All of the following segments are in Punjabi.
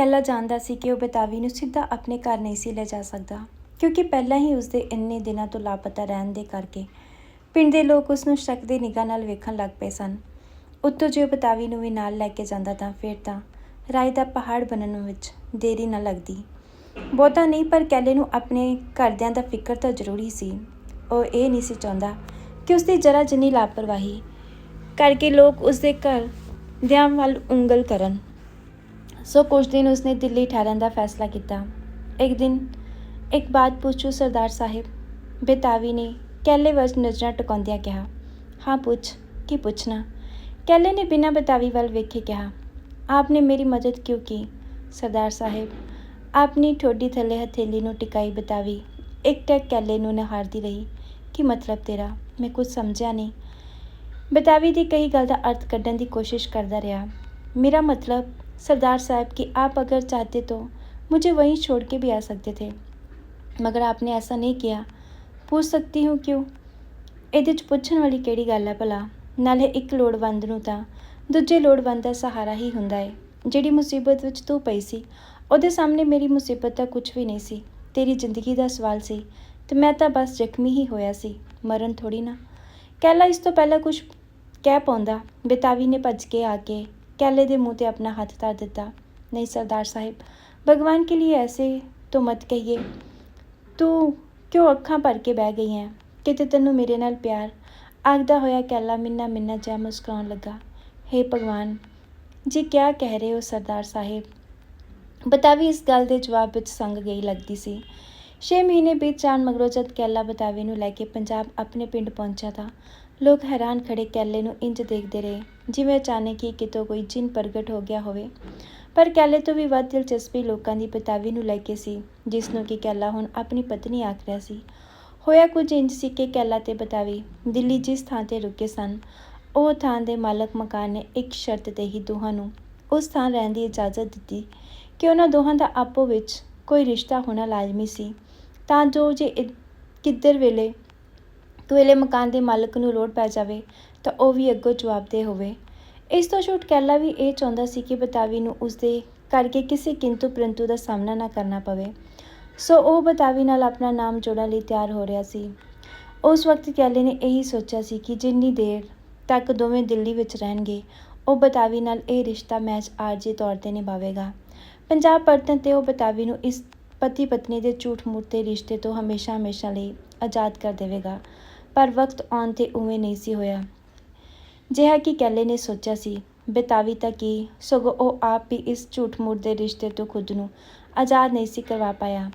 ਕੱਲਾ ਜਾਣਦਾ ਸੀ ਕਿ ਉਹ ਬਤਾਵੀ ਨੂੰ ਸਿੱਧਾ ਆਪਣੇ ਘਰ ਨਹੀਂ ਸੀ ਲੈ ਜਾ ਸਕਦਾ, ਕਿਉਂਕਿ ਪਹਿਲਾਂ ਹੀ ਉਸਦੇ ਇੰਨੇ ਦਿਨਾਂ ਤੋਂ ਲਾਪਤਾ ਰਹਿਣ ਦੇ ਕਰਕੇ ਪਿੰਡ ਦੇ ਲੋਕ ਉਸ ਨੂੰ ਸ਼ੱਕ ਦੀ ਨਿਗਾਹ ਨਾਲ ਵੇਖਣ ਲੱਗ ਪਏ ਸਨ। ਉੱਤੋਂ ਜੇ ਉਹ ਬਤਾਵੀ ਨੂੰ ਵੀ ਨਾਲ ਲੈ ਕੇ ਜਾਂਦਾ ਤਾਂ ਫਿਰ ਤਾਂ ਰਾਏ ਦਾ ਪਹਾੜ ਬਣਨ ਵਿੱਚ ਦੇਰੀ ਨਾ ਲੱਗਦੀ। ਬਹੁਤਾ ਨਹੀਂ, ਪਰ ਕੈਲੇ ਨੂੰ ਆਪਣੇ ਘਰਦਿਆਂ ਦਾ ਫਿਕਰ ਤਾਂ ਜ਼ਰੂਰੀ ਸੀ। ਉਹ ਇਹ ਨਹੀਂ ਸੀ ਚਾਹੁੰਦਾ ਕਿ ਉਸਦੀ ਜਰਾ ਜਿੰਨੀ ਲਾਪਰਵਾਹੀ ਕਰਕੇ ਲੋਕ ਉਸਦੇ ਘਰ ਦਿਆਂ ਵੱਲ ਉਂਗਲ ਕਰਨ। ਸੋ ਕੁਝ ਦਿਨ ਉਸਨੇ ਦਿੱਲੀ ਠਹਿਰਨ ਦਾ ਫੈਸਲਾ ਕੀਤਾ ਇੱਕ ਦਿਨ ਇੱਕ ਬਾਤ ਪੁੱਛੂ ਸਰਦਾਰ ਸਾਹਿਬ ਬੇਤਾਵੀ ਨੇ ਕੈਲੇ ਵੱਲ ਨਜ਼ਰਾਂ ਟਿਕਾਉਂਦਿਆਂ ਕਿਹਾ ਹਾਂ ਪੁੱਛ ਕੀ ਪੁੱਛਣਾ ਕੈਲੇ ਨੇ ਬਿਨਾਂ ਬਤਾਵੀ ਵੱਲ ਵੇਖੇ ਕਿਹਾ ਆਪਨੇ ਮੇਰੀ ਮਦਦ ਕਿਉਂ ਕੀ ਸਰਦਾਰ ਸਾਹਿਬ ਆਪਣੀ ਠੋਡੀ ਥੱਲੇ ਹਥੇਲੀ ਨੂੰ ਟਿਕਾਈ ਬਤਾਵੀ ਇੱਕ ਟੱਕ ਕੈਲੇ ਨੂੰ ਨਿਹਾਰਦੀ ਰਹੀ ਕੀ ਮਤਲਬ ਤੇਰਾ ਮੈਂ ਕੁਝ ਸਮਝਿਆ ਨਹੀਂ ਬਤਾਵੀ ਦੀ ਕਹੀ ਗੱਲ ਦਾ ਅਰਥ ਕੱਢਣ ਦੀ ਕੋਸ਼ਿਸ਼ ਕਰਦਾ ਰਿਹਾ मेरा मतलब सरदार साहब कि आप अगर चाहते तो मुझे वहीं छोड़ के भी आ सकते थे मगर आपने ऐसा नहीं किया पूछ सकती हूँ क्यों ਇਹਦੇ 'ਚ ਪੁੱਛਣ ਵਾਲੀ ਕਿਹੜੀ ਗੱਲ ਹੈ ਭਲਾ ਨਾਲੇ ਇੱਕ ਲੋੜਵੰਦ ਨੂੰ ਤਾਂ ਦੂਜੇ ਲੋੜਵੰਦ ਦਾ ਸਹਾਰਾ ਹੀ ਹੁੰਦਾ ਹੈ ਜਿਹੜੀ ਮੁਸੀਬਤ ਵਿੱਚ ਤੂੰ ਪਈ ਸੀ ਉਹਦੇ ਸਾਹਮਣੇ ਮੇਰੀ ਮੁਸੀਬਤ ਤਾਂ ਕੁਝ ਵੀ ਨਹੀਂ ਸੀ ਤੇਰੀ ਜ਼ਿੰਦਗੀ ਦਾ ਸਵਾਲ ਸੀ ਤੇ ਮੈਂ ਤਾਂ ਬਸ ਜ਼ਖਮੀ ਹੀ ਹੋਇਆ ਸੀ ਮਰਨ ਥੋੜੀ ਨਾ ਕਹਿਲਾ ਇਸ ਤੋਂ ਪਹਿਲਾਂ ਕੁਝ ਕਹਿ ਪਾਉਂਦਾ ਬੇਤਾਵੀ ਨੇ ਭੱਜ ਕੇ ਆ ਕੇ ਕੈਲੇ ਦੇ ਮੂੰਹ ਤੇ ਆਪਣਾ ਹੱਥ ਧਰ ਦਿੱਤਾ ਨਹੀਂ ਸਰਦਾਰ ਸਾਹਿਬ ਭਗਵਾਨ ਕੇ ਲਈ ਐਸੇ ਤੋ ਮਤ ਕਹੀਏ ਤੂੰ ਕਿਉਂ ਅੱਖਾਂ ਭਰ ਕੇ ਬਹਿ ਗਈ ਹੈ ਕਿਤੇ ਤੈਨੂੰ ਮੇਰੇ ਨਾਲ ਪਿਆਰ ਆਖਦਾ ਹੋਇਆ ਕੈਲਾ ਮਿੰਨਾ ਮਿੰਨਾ ਜੈ ਮੁਸਕਰਾਉਣ ਲੱਗਾ हे ਭਗਵਾਨ ਜੀ ਕਿਆ ਕਹਿ ਰਹੇ ਹੋ ਸਰਦਾਰ ਸਾਹਿਬ ਬਤਾਵੀ ਇਸ ਗੱਲ ਦੇ ਜਵਾਬ ਵਿੱਚ ਸੰਗ ਗਈ ਲੱਗਦੀ ਸੀ 6 ਮਹੀਨੇ ਬੀਤ ਜਾਣ ਮਗਰੋਂ ਜਦ ਕੈਲਾ ਬਤਾਵੇ ਨੂੰ ਲੈ ਕੇ ਪੰਜਾਬ ਆਪਣੇ ਪਿੰਡ ਪਹੁੰਚਿਆ ਤਾਂ ਲੋਕ ਹੈਰਾਨ ਖੜੇ ਕੈਲੇ ਨੂੰ ਇੰਜ ਦੇਖਦੇ ਰਹੇ, ਜਿਵੇਂ ਅਚਾਨਕ ਹੀ ਕਿਤੋਂ ਕੋਈ ਜਿੰਨ ਪ੍ਰਗਟ ਹੋ ਗਿਆ ਹੋਵੇ। ਪਰ ਕੈਲੇ ਤੋਂ ਵੀ ਵੱਧ ਦਿਲਚਸਪੀ ਲੋਕਾਂ ਦੀ ਬਤਾਵੀ ਨੂੰ ਲੈ ਕੇ ਸੀ, ਜਿਸ ਨੂੰ ਕਿ ਕੈਲਾ ਹੁਣ ਆਪਣੀ ਪਤਨੀ ਆਖ ਰਿਹਾ ਸੀ। ਹੋਇਆ ਕੁਝ ਇੰਜ ਸੀ ਕਿ ਕੈਲਾ ਤੇ ਬਤਾਵੀ, ਦਿੱਲੀ ਜਿਸ ਥਾਂ ਤੇ ਰੁਕੇ ਸਨ, ਉਹ ਥਾਂ ਦੇ ਮਾਲਕ ਮਕਾਨ ਨੇ ਇੱਕ ਸ਼ਰਤ ਤੇ ਹੀ ਦੋਹਾਂ ਨੂੰ ਉਸ ਥਾਂ ਰਹਿਣ ਦੀ ਇਜਾਜ਼ਤ ਦਿੱਤੀ ਕਿ ਉਹਨਾਂ ਦੋਹਾਂ ਦਾ ਆਪੋ ਵਿੱਚ ਕੋਈ ਰਿਸ਼ਤਾ ਹੋਣਾ ਲਾਜ਼ਮੀ ਸੀ। ਤਾਂ ਜੋ ਜੇ ਇ- ਕਿੱਧਰ ਵੇਲੇ ਵੇਲੇ ਮਕਾਨ ਦੇ ਮਾਲਕ ਨੂੰ ਲੋੜ ਪੈ ਜਾਵੇ, ਤਾਂ ਉਹ ਵੀ ਅੱਗੋਂ ਜਵਾਬਦੇਹ ਹੋਵੇ। ਇਸ ਤੋਂ ਛੂਟ ਕੈਲਾ ਵੀ ਇਹ ਚਾਹੁੰਦਾ ਸੀ ਕਿ ਬਤਾਵੀ ਨੂੰ ਉਸਦੇ ਕਰਕੇ ਕਿਸੇ ਕਿੰਤੂ ਪਰੰਤੂ ਦਾ ਸਾਹਮਣਾ ਨਾ ਕਰਨਾ ਪਵੇ। ਸੋ ਉਹ ਬਤਾਵੀ ਨਾਲ ਆਪਣਾ ਨਾਮ ਜੋੜਨ ਲਈ ਤਿਆਰ ਹੋ ਰਿਹਾ ਸੀ। ਉਸ ਵਕਤ ਕੈਲੇ ਨੇ ਇਹੀ ਸੋਚਿਆ ਸੀ ਕਿ ਜਿੰਨੀ ਦੇਰ ਤੱਕ ਦੋਵੇਂ ਦਿੱਲੀ ਵਿੱਚ ਰਹਿਣਗੇ, ਉਹ ਬਤਾਵੀ ਨਾਲ ਇਹ ਰਿਸ਼ਤਾ ਮੈਚ ਆਰਜੀ ਤੌਰ ਤੇ ਨਿਭਾਵੇਗਾ। ਪੰਜਾਬ ਪਰਤਨ ਤੇ ਉਹ ਬਤਾਵੀ ਨੂੰ ਇਸ ਪਤੀ ਪਤਨੀ ਦੇ ਝੂਠ ਮੂਠ ਦੇ ਰਿਸ਼ਤੇ ਤੋਂ ਹਮੇਸ਼ਾ ਹਮੇਸ਼ਾ ਲਈ ਆਜ਼ਾਦ ਕਰ ਦੇਵੇਗਾ। ਪਰ ਵਕਤ ਆਉਣ ਤੇ ਉਵੇਂ ਨਹੀਂ ਸੀ ਹੋਇਆ। ਜਿਹਾ ਕਿ ਕੈਲੇ ਨੇ ਸੋਚਿਆ ਸੀ, ਬੇਤਾਵੀ ਤਾਂ ਕੀ, ਸਗੋਂ ਉਹ ਆਪ ਵੀ ਇਸ ਝੂਠ ਮੂਠ ਦੇ ਰਿਸ਼ਤੇ ਤੋਂ ਖੁਦ ਨੂੰ ਆਜ਼ਾਦ ਨਹੀਂ ਸੀ ਕਰਵਾ ਪਾਇਆ।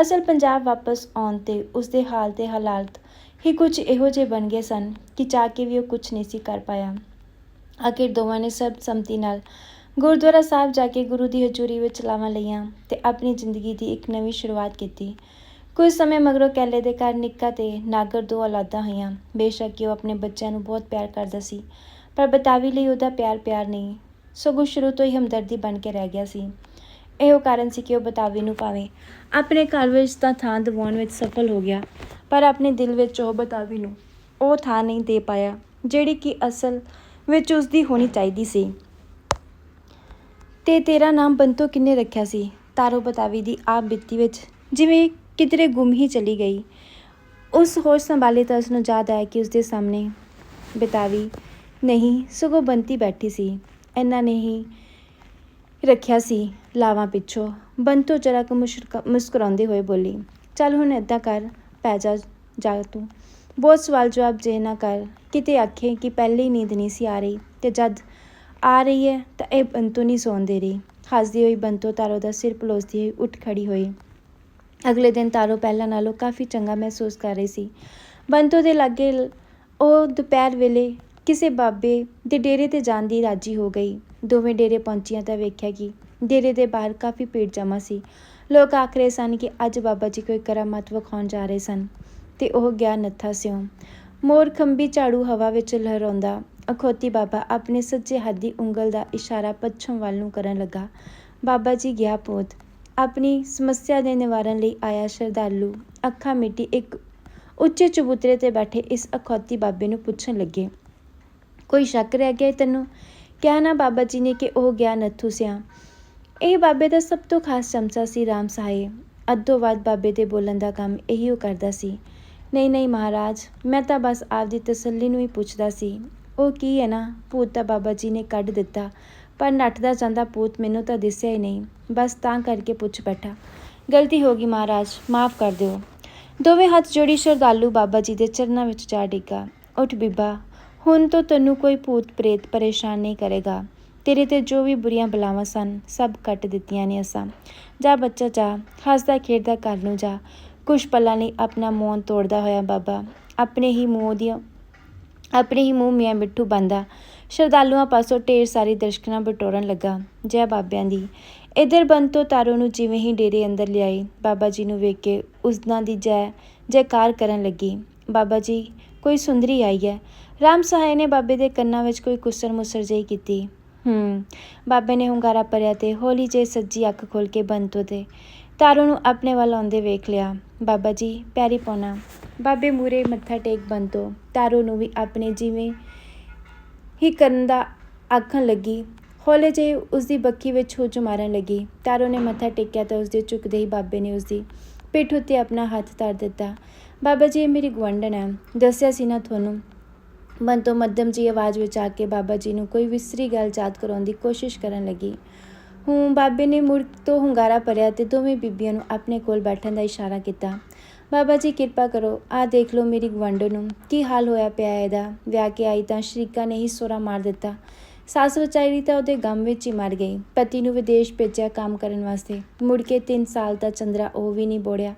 ਅਸਲ ਪੰਜਾਬ ਵਾਪਸ ਆਉਣ ਤੇ ਉਸਦੇ ਹਾਲ ਤੇ ਹਾਲਾਤ ਹੀ ਕੁਝ ਇਹੋ ਜਿਹੇ ਬਣ ਗਏ ਸਨ ਕਿ ਚਾਹ ਕੇ ਵੀ ਉਹ ਕੁਝ ਨਹੀਂ ਸੀ ਕਰ ਪਾਇਆ। ਆਖਿਰ ਦੋਵਾਂ ਨੇ ਸਰਬ ਸੰਮਤੀ ਨਾਲ ਗੁਰਦੁਆਰਾ ਸਾਹਿਬ ਜਾ ਕੇ ਗੁਰੂ ਦੀ ਹਜ਼ੂਰੀ ਵਿੱਚ ਲਾਵਾਂ ਲਈਆਂ ਤੇ ਆਪਣੀ ਜ਼ਿੰਦਗੀ ਦੀ ਇੱਕ ਨਵੀਂ ਸ਼ੁਰੂਆਤ ਕੀਤੀ। ਕੁਝ ਸਮੇਂ ਮਗਰੋਂ ਕੈਲੇ ਦੇ ਘਰ ਨਿੱਕਾ ਤੇ ਨਾਗਰ ਦੋ ਔਲਾਦਾਂ ਹੋਈਆਂ। ਬੇਸ਼ੱਕ ਕਿ ਉਹ ਆਪਣੇ ਬੱਚਿਆਂ ਨੂੰ ਬਹੁਤ ਪਿਆਰ ਕਰਦਾ ਸੀ, ਪਰ ਬਤਾਵੀ ਲਈ ਉਹਦਾ ਪਿਆਰ ਪਿਆਰ ਨਹੀਂ, ਸਗੋਂ ਸ਼ੁਰੂ ਤੋਂ ਹੀ ਹਮਦਰਦੀ ਬਣ ਕੇ ਰਹਿ ਗਿਆ ਸੀ। ਇਹੋ ਕਾਰਨ ਸੀ ਕਿ ਉਹ ਬਤਾਵੀ ਨੂੰ ਭਾਵੇਂ ਆਪਣੇ ਘਰ ਵਿੱਚ ਤਾਂ ਥਾਂ ਦਿਵਾਉਣ ਵਿੱਚ ਸਫਲ ਹੋ ਗਿਆ, ਪਰ ਆਪਣੇ ਦਿਲ ਵਿੱਚ ਉਹ ਬਤਾਵੀ ਨੂੰ ਉਹ ਥਾਂ ਨਹੀਂ ਦੇ ਪਾਇਆ, ਜਿਹੜੀ ਕਿ ਅਸਲ ਵਿੱਚ ਉਸਦੀ ਹੋਣੀ ਚਾਹੀਦੀ ਸੀ। ਤੇ ਤੇਰਾ ਨਾਮ ਬੰਤੋ ਕਿੰਨੇ ਰੱਖਿਆ ਸੀ? ਤਾਰੋ ਬਤਾਵੀ ਦੀ ਆਪ ਬਿੱਤੀ ਵਿੱਚ ਜਿਵੇਂ ਕਿਧਰੇ ਗੁੰਮ ਹੀ ਚਲੀ ਗਈ। ਉਸ ਹੋਸ਼ ਸੰਭਾਲੇ ਤਾਂ ਉਸਨੂੰ ਯਾਦ ਆਇਆ ਕਿ ਉਸਦੇ ਸਾਹਮਣੇ ਬਤਾਵੀ, ਨਹੀਂ, ਸਗੋਂ ਬੰਤੀ ਬੈਠੀ ਸੀ। ਇਹਨਾਂ ਨੇ ਹੀ ਰੱਖਿਆ ਸੀ ਲਾਵਾਂ ਪਿੱਛੋਂ। ਬੰਤੋ ਜਰਾ ਕੁ ਮੁਸ਼ਰਕਾ- ਮੁਸਕਰਾਉਂਦੇ ਹੋਏ ਬੋਲੀ, ਚੱਲ ਹੁਣ ਏਦਾਂ ਕਰ, ਪੈ ਜਾ ਜਾ ਤੂੰ। ਬਹੁਤ ਸਵਾਲ ਜਵਾਬ ਜੇ ਨਾ ਕਰ, ਕਿਤੇ ਆਖੇ ਕਿ ਪਹਿਲੇ ਹੀ ਨੀਂਦ ਨਹੀਂ ਸੀ ਆ ਰਹੀ ਤੇ ਜਦ ਆ ਰਹੀ ਹੈ ਤਾਂ ਇਹ ਬੰਤੋ ਨਹੀਂ ਸੌਂਦੇ ਰਹੀ। ਹੱਸਦੀ ਹੋਈ ਬੰਤੋ ਤਾਰੋ ਦਾ ਸਿਰ ਪਲੋਸਦੀ ਹੋਈ ਉੱਠ ਖੜੀ ਹੋਈ। ਅਗਲੇ ਦਿਨ ਤਾਰੋ ਪਹਿਲਾਂ ਨਾਲੋਂ ਕਾਫੀ ਚੰਗਾ ਮਹਿਸੂਸ ਕਰ ਰਹੀ ਸੀ। ਬੰਤੋ ਦੇ ਲਾਗੇ ਉਹ ਦੁਪਹਿਰ ਵੇਲੇ ਕਿਸੇ ਬਾਬੇ ਦੇ ਡੇਰੇ ਤੇ ਜਾਣ ਦੀ ਰਾਜੀ ਹੋ ਗਈ। ਦੋਵੇਂ ਡੇਰੇ ਪਹੁੰਚੀਆਂ ਤਾਂ ਵੇਖਿਆ ਕਿ ਡੇਰੇ ਦੇ ਬਾਹਰ ਕਾਫੀ ਭੀੜ ਜਮ੍ਹਾਂ ਸੀ। ਲੋਕ ਆਖ ਰਹੇ ਸਨ ਕਿ ਅੱਜ ਬਾਬਾ ਜੀ ਕੋਈ ਕਰਾਮਾਤ ਵਿਖਾਉਣ ਜਾ ਰਹੇ ਸਨ ਤੇ ਉਹ ਗਿਆ ਨੱਥਾ ਸਿਉ। ਮੋਰ ਖੰਬੀ ਝਾੜੂ ਹਵਾ ਵਿੱਚ ਲਹਿਰਾਉਂਦਾ ਅਖੋਤੀ ਬਾਬਾ ਆਪਣੇ ਸੱਜੇ ਹੱਥ ਦੀ ਉਂਗਲ ਦਾ ਇਸ਼ਾਰਾ ਪੱਛਮ ਵੱਲ ਨੂੰ ਕਰਨ ਲੱਗਾ। ਬਾਬਾ ਜੀ ਗਿਆ ਪੋਤ। ਆਪਣੀ ਸਮੱਸਿਆ ਦੇ ਨਿਵਾਰਨ ਲਈ ਆਇਆ ਸ਼ਰਧਾਲੂ। ਅੱਖਾਂ ਮਿੱਟੀ ਇੱਕ ਉੱਚੇ ਚਬੂਤਰੇ ਤੇ ਬੈਠੇ ਇਸ ਅਖੌਤੀ ਬਾਬੇ ਨੂੰ ਪੁੱਛਣ ਲੱਗੇ। ਕੋਈ ਸ਼ੱਕ ਰਹਿ ਗਿਆ ਤੈਨੂੰ? ਕਿਹਾ ਨਾ ਬਾਬਾ ਜੀ ਨੇ ਕਿ ਉਹ ਗਿਆ ਨੱਥੂ ਸਿਆ। ਇਹ ਬਾਬੇ ਦਾ ਸਭ ਤੋਂ ਖਾਸ ਚਮਚਾ ਸੀ ਰਾਮ ਸਹਾਏ। ਅੱਧੋ ਵੱਧ ਬਾਬੇ ਦੇ ਬੋਲਣ ਦਾ ਕੰਮ ਇਹੀ ਉਹ ਕਰਦਾ ਸੀ। ਨਹੀਂ ਨਹੀਂ ਮਹਾਰਾਜ, ਮੈਂ ਤਾਂ ਬਸ ਆਪ ਦੀ ਤਸੱਲੀ ਨੂੰ ਹੀ ਪੁੱਛਦਾ ਸੀ। ਉਹ ਕੀ ਹੈ ਨਾ? ਭੂਤ ਤਾਂ ਬਾਬਾ ਜੀ ਨੇ ਕੱਢ ਦਿੱਤਾ। ਪਰ ਨੱਠਦਾ ਜਾਂਦਾ ਭੂਤ ਮੈਨੂੰ ਤਾਂ ਦਿਸਿਆ ਹੀ ਨਹੀਂ। ਬਸ ਤਾਂ ਕਰਕੇ ਪੁੱਛ ਬੈਠਾ। ਗਲਤੀ ਹੋ ਗਈ ਮਹਾਰਾਜ, ਮਾਫ ਕਰ ਦਿਓ। ਦੋਵੇਂ ਹੱਥ ਜੋੜੀ ਸ਼ਰਧਾਲੂ ਬਾਬਾ ਜੀ ਦੇ ਚਰਨਾਂ ਵਿੱਚ ਜਾ ਡਿੱਗਾ। ਉੱਠ ਬੀਬਾ, ਹੁਣ ਤੋਂ ਤੈਨੂੰ ਕੋਈ ਭੂਤ ਪ੍ਰੇਤ ਪਰੇਸ਼ਾਨ ਨਹੀਂ ਕਰੇਗਾ। ਤੇਰੇ ਤੇ ਜੋ ਵੀ ਬੁਰੀਆਂ ਬਲਾਵਾਂ ਸਨ, ਸਭ ਕੱਟ ਦਿੱਤੀਆਂ ਨੇ ਅਸਾਂ। ਜਾ ਬੱਚਾ, ਜਾ। ਹੱਸਦਾ ਖੇਡਦਾ ਘਰ ਨੂੰ ਜਾ। ਕੁਛ ਪਲਾਂ ਲਈ ਆਪਣਾ ਮੌਨ ਤੋੜਦਾ ਹੋਇਆ ਬਾਬਾ। ਆਪਣੇ ਹੀ ਮੂੰਹ ਦੀਆਂ ਆਪਣੇ ਹੀ ਮੂੰਹ ਮੀਆਂ ਮਿੱਠੂ ਬੰਦਾ। ਸ਼ਰਧਾਲੂਆਂ ਪਾਸੋਂ ਢੇਰ ਸਾਰੀ ਦਰਸ਼ਕਣਾ ਬਟੋਰਨ ਲੱਗਾ, ਜੈ ਬਾਬਿਆਂ ਦੀ। ਇਧਰ ਬੰਤੋ ਤਾਰੋ ਨੂੰ ਜਿਵੇਂ ਹੀ ਡੇਰੇ ਅੰਦਰ ਲਿਆਈ ਬਾਬਾ ਜੀ ਨੂੰ ਵੇਖ ਕੇ ਉਸਨਾਂ ਦੀ ਜੈ ਜੈਕਾਰ ਕਰਨ ਲੱਗੀ। ਬਾਬਾ ਜੀ, ਕੋਈ ਸੁੰਦਰੀ ਆਈ ਹੈ। ਰਾਮ ਸਹਾਇ ਨੇ ਬਾਬੇ ਦੇ ਕੰਨਾਂ ਵਿੱਚ ਕੋਈ ਕੁਸਰ ਮੁਸਰ ਜਿਹੀ ਕੀਤੀ। ਹੂੰ, ਬਾਬੇ ਨੇ ਹੁੰਗਾਰਾ ਭਰਿਆ ਤੇ ਹੌਲੀ ਜਿਹੀ ਸੱਜੀ ਅੱਖ ਖੋਲ ਕੇ ਬੰਤੋ ਤੇ ਤਾਰੂ ਨੂੰ ਆਪਣੇ ਵੱਲ ਆਉਂਦੇ ਵੇਖ ਲਿਆ। ਬਾਬਾ ਜੀ, ਪੈਰੀ ਪਾਉਣਾ। ਬਾਬੇ ਮੂਰੇ ਮੱਥਾ ਟੇਕ ਬੰਤੋ ਤਾਰੋ ਨੂੰ ਵੀ ਆਪਣੇ ਜਿਵੇਂ ਹੀ ਕਰਨ ਦਾ ਆਖਣ ਲੱਗੀ। ਹੌਲੇ ਜਿਹੇ ਉਸ ਦੀ ਬੱਖੀ ਵਿੱਚ ਹੁੱਜ ਮਾਰਨ ਲੱਗੀ। ਤਾਰੋ ਨੇ ਮੱਥਾ ਟੇਕਿਆ ਤਾਂ ਉਸ ਦੇ ਝੁਕਦੇ ਹੀ ਬਾਬੇ ਨੇ ਉਸ ਦੀ ਪਿੱਠ ਉੱਤੇ ਆਪਣਾ ਹੱਥ ਧਰ ਦਿੱਤਾ। ਬਾਬਾ ਜੀ, ਇਹ ਮੇਰੀ ਗੁਆਂਢਣ ਹੈ। ਦੱਸਿਆ ਸੀ ਨਾ ਤੁਹਾਨੂੰ। ਮਨ ਤੋਂ ਮੱਧਮ ਜੀ ਆਵਾਜ਼ ਵਿੱਚ ਆ ਕੇ ਬਾਬਾ ਜੀ ਨੂੰ ਕੋਈ ਵਿਸਰੀ ਗੱਲ ਯਾਦ ਕਰਾਉਣ ਦੀ ਕੋਸ਼ਿਸ਼ ਕਰਨ ਲੱਗੀ। ਹੂੰ, ਬਾਬੇ ਨੇ ਮੁੜ ਤੋਂ ਹੁੰਗਾਰਾ ਭਰਿਆ ਤੇ ਦੋਵੇਂ ਬੀਬੀਆਂ ਨੂੰ ਆਪਣੇ ਕੋਲ ਬੈਠਣ ਦਾ ਇਸ਼ਾਰਾ ਕੀਤਾ। ਬਾਬਾ ਜੀ, ਕਿਰਪਾ ਕਰੋ। ਆ ਦੇਖ ਲਓ ਮੇਰੀ ਗਵੰਡੋ ਨੂੰ। ਕੀ ਹਾਲ ਹੋਇਆ ਪਿਆ ਇਹਦਾ? ਵਿਆਹ ਕੇ ਆਈ ਤਾਂ ਸ਼ਰੀਕਾ ਨੇ ਹੀ ਸੋਰਾ ਮਾਰ ਦਿੱਤਾ। ਸੱਸ ਵਿਚਾਰੀ ਤਾਂ ਉਹਦੇ ਗਮ ਵਿੱਚ ਹੀ ਮਰ ਗਈ। ਪਤੀ ਨੂੰ ਵਿਦੇਸ਼ ਭੇਜਿਆ ਕੰਮ ਕਰਨ ਵਾਸਤੇ। ਮੁੜ ਕੇ 3 ਸਾਲ ਦਾ ਚੰਦਰਾ ਉਹ ਵੀ ਨਹੀਂ ਬੋੜਿਆ।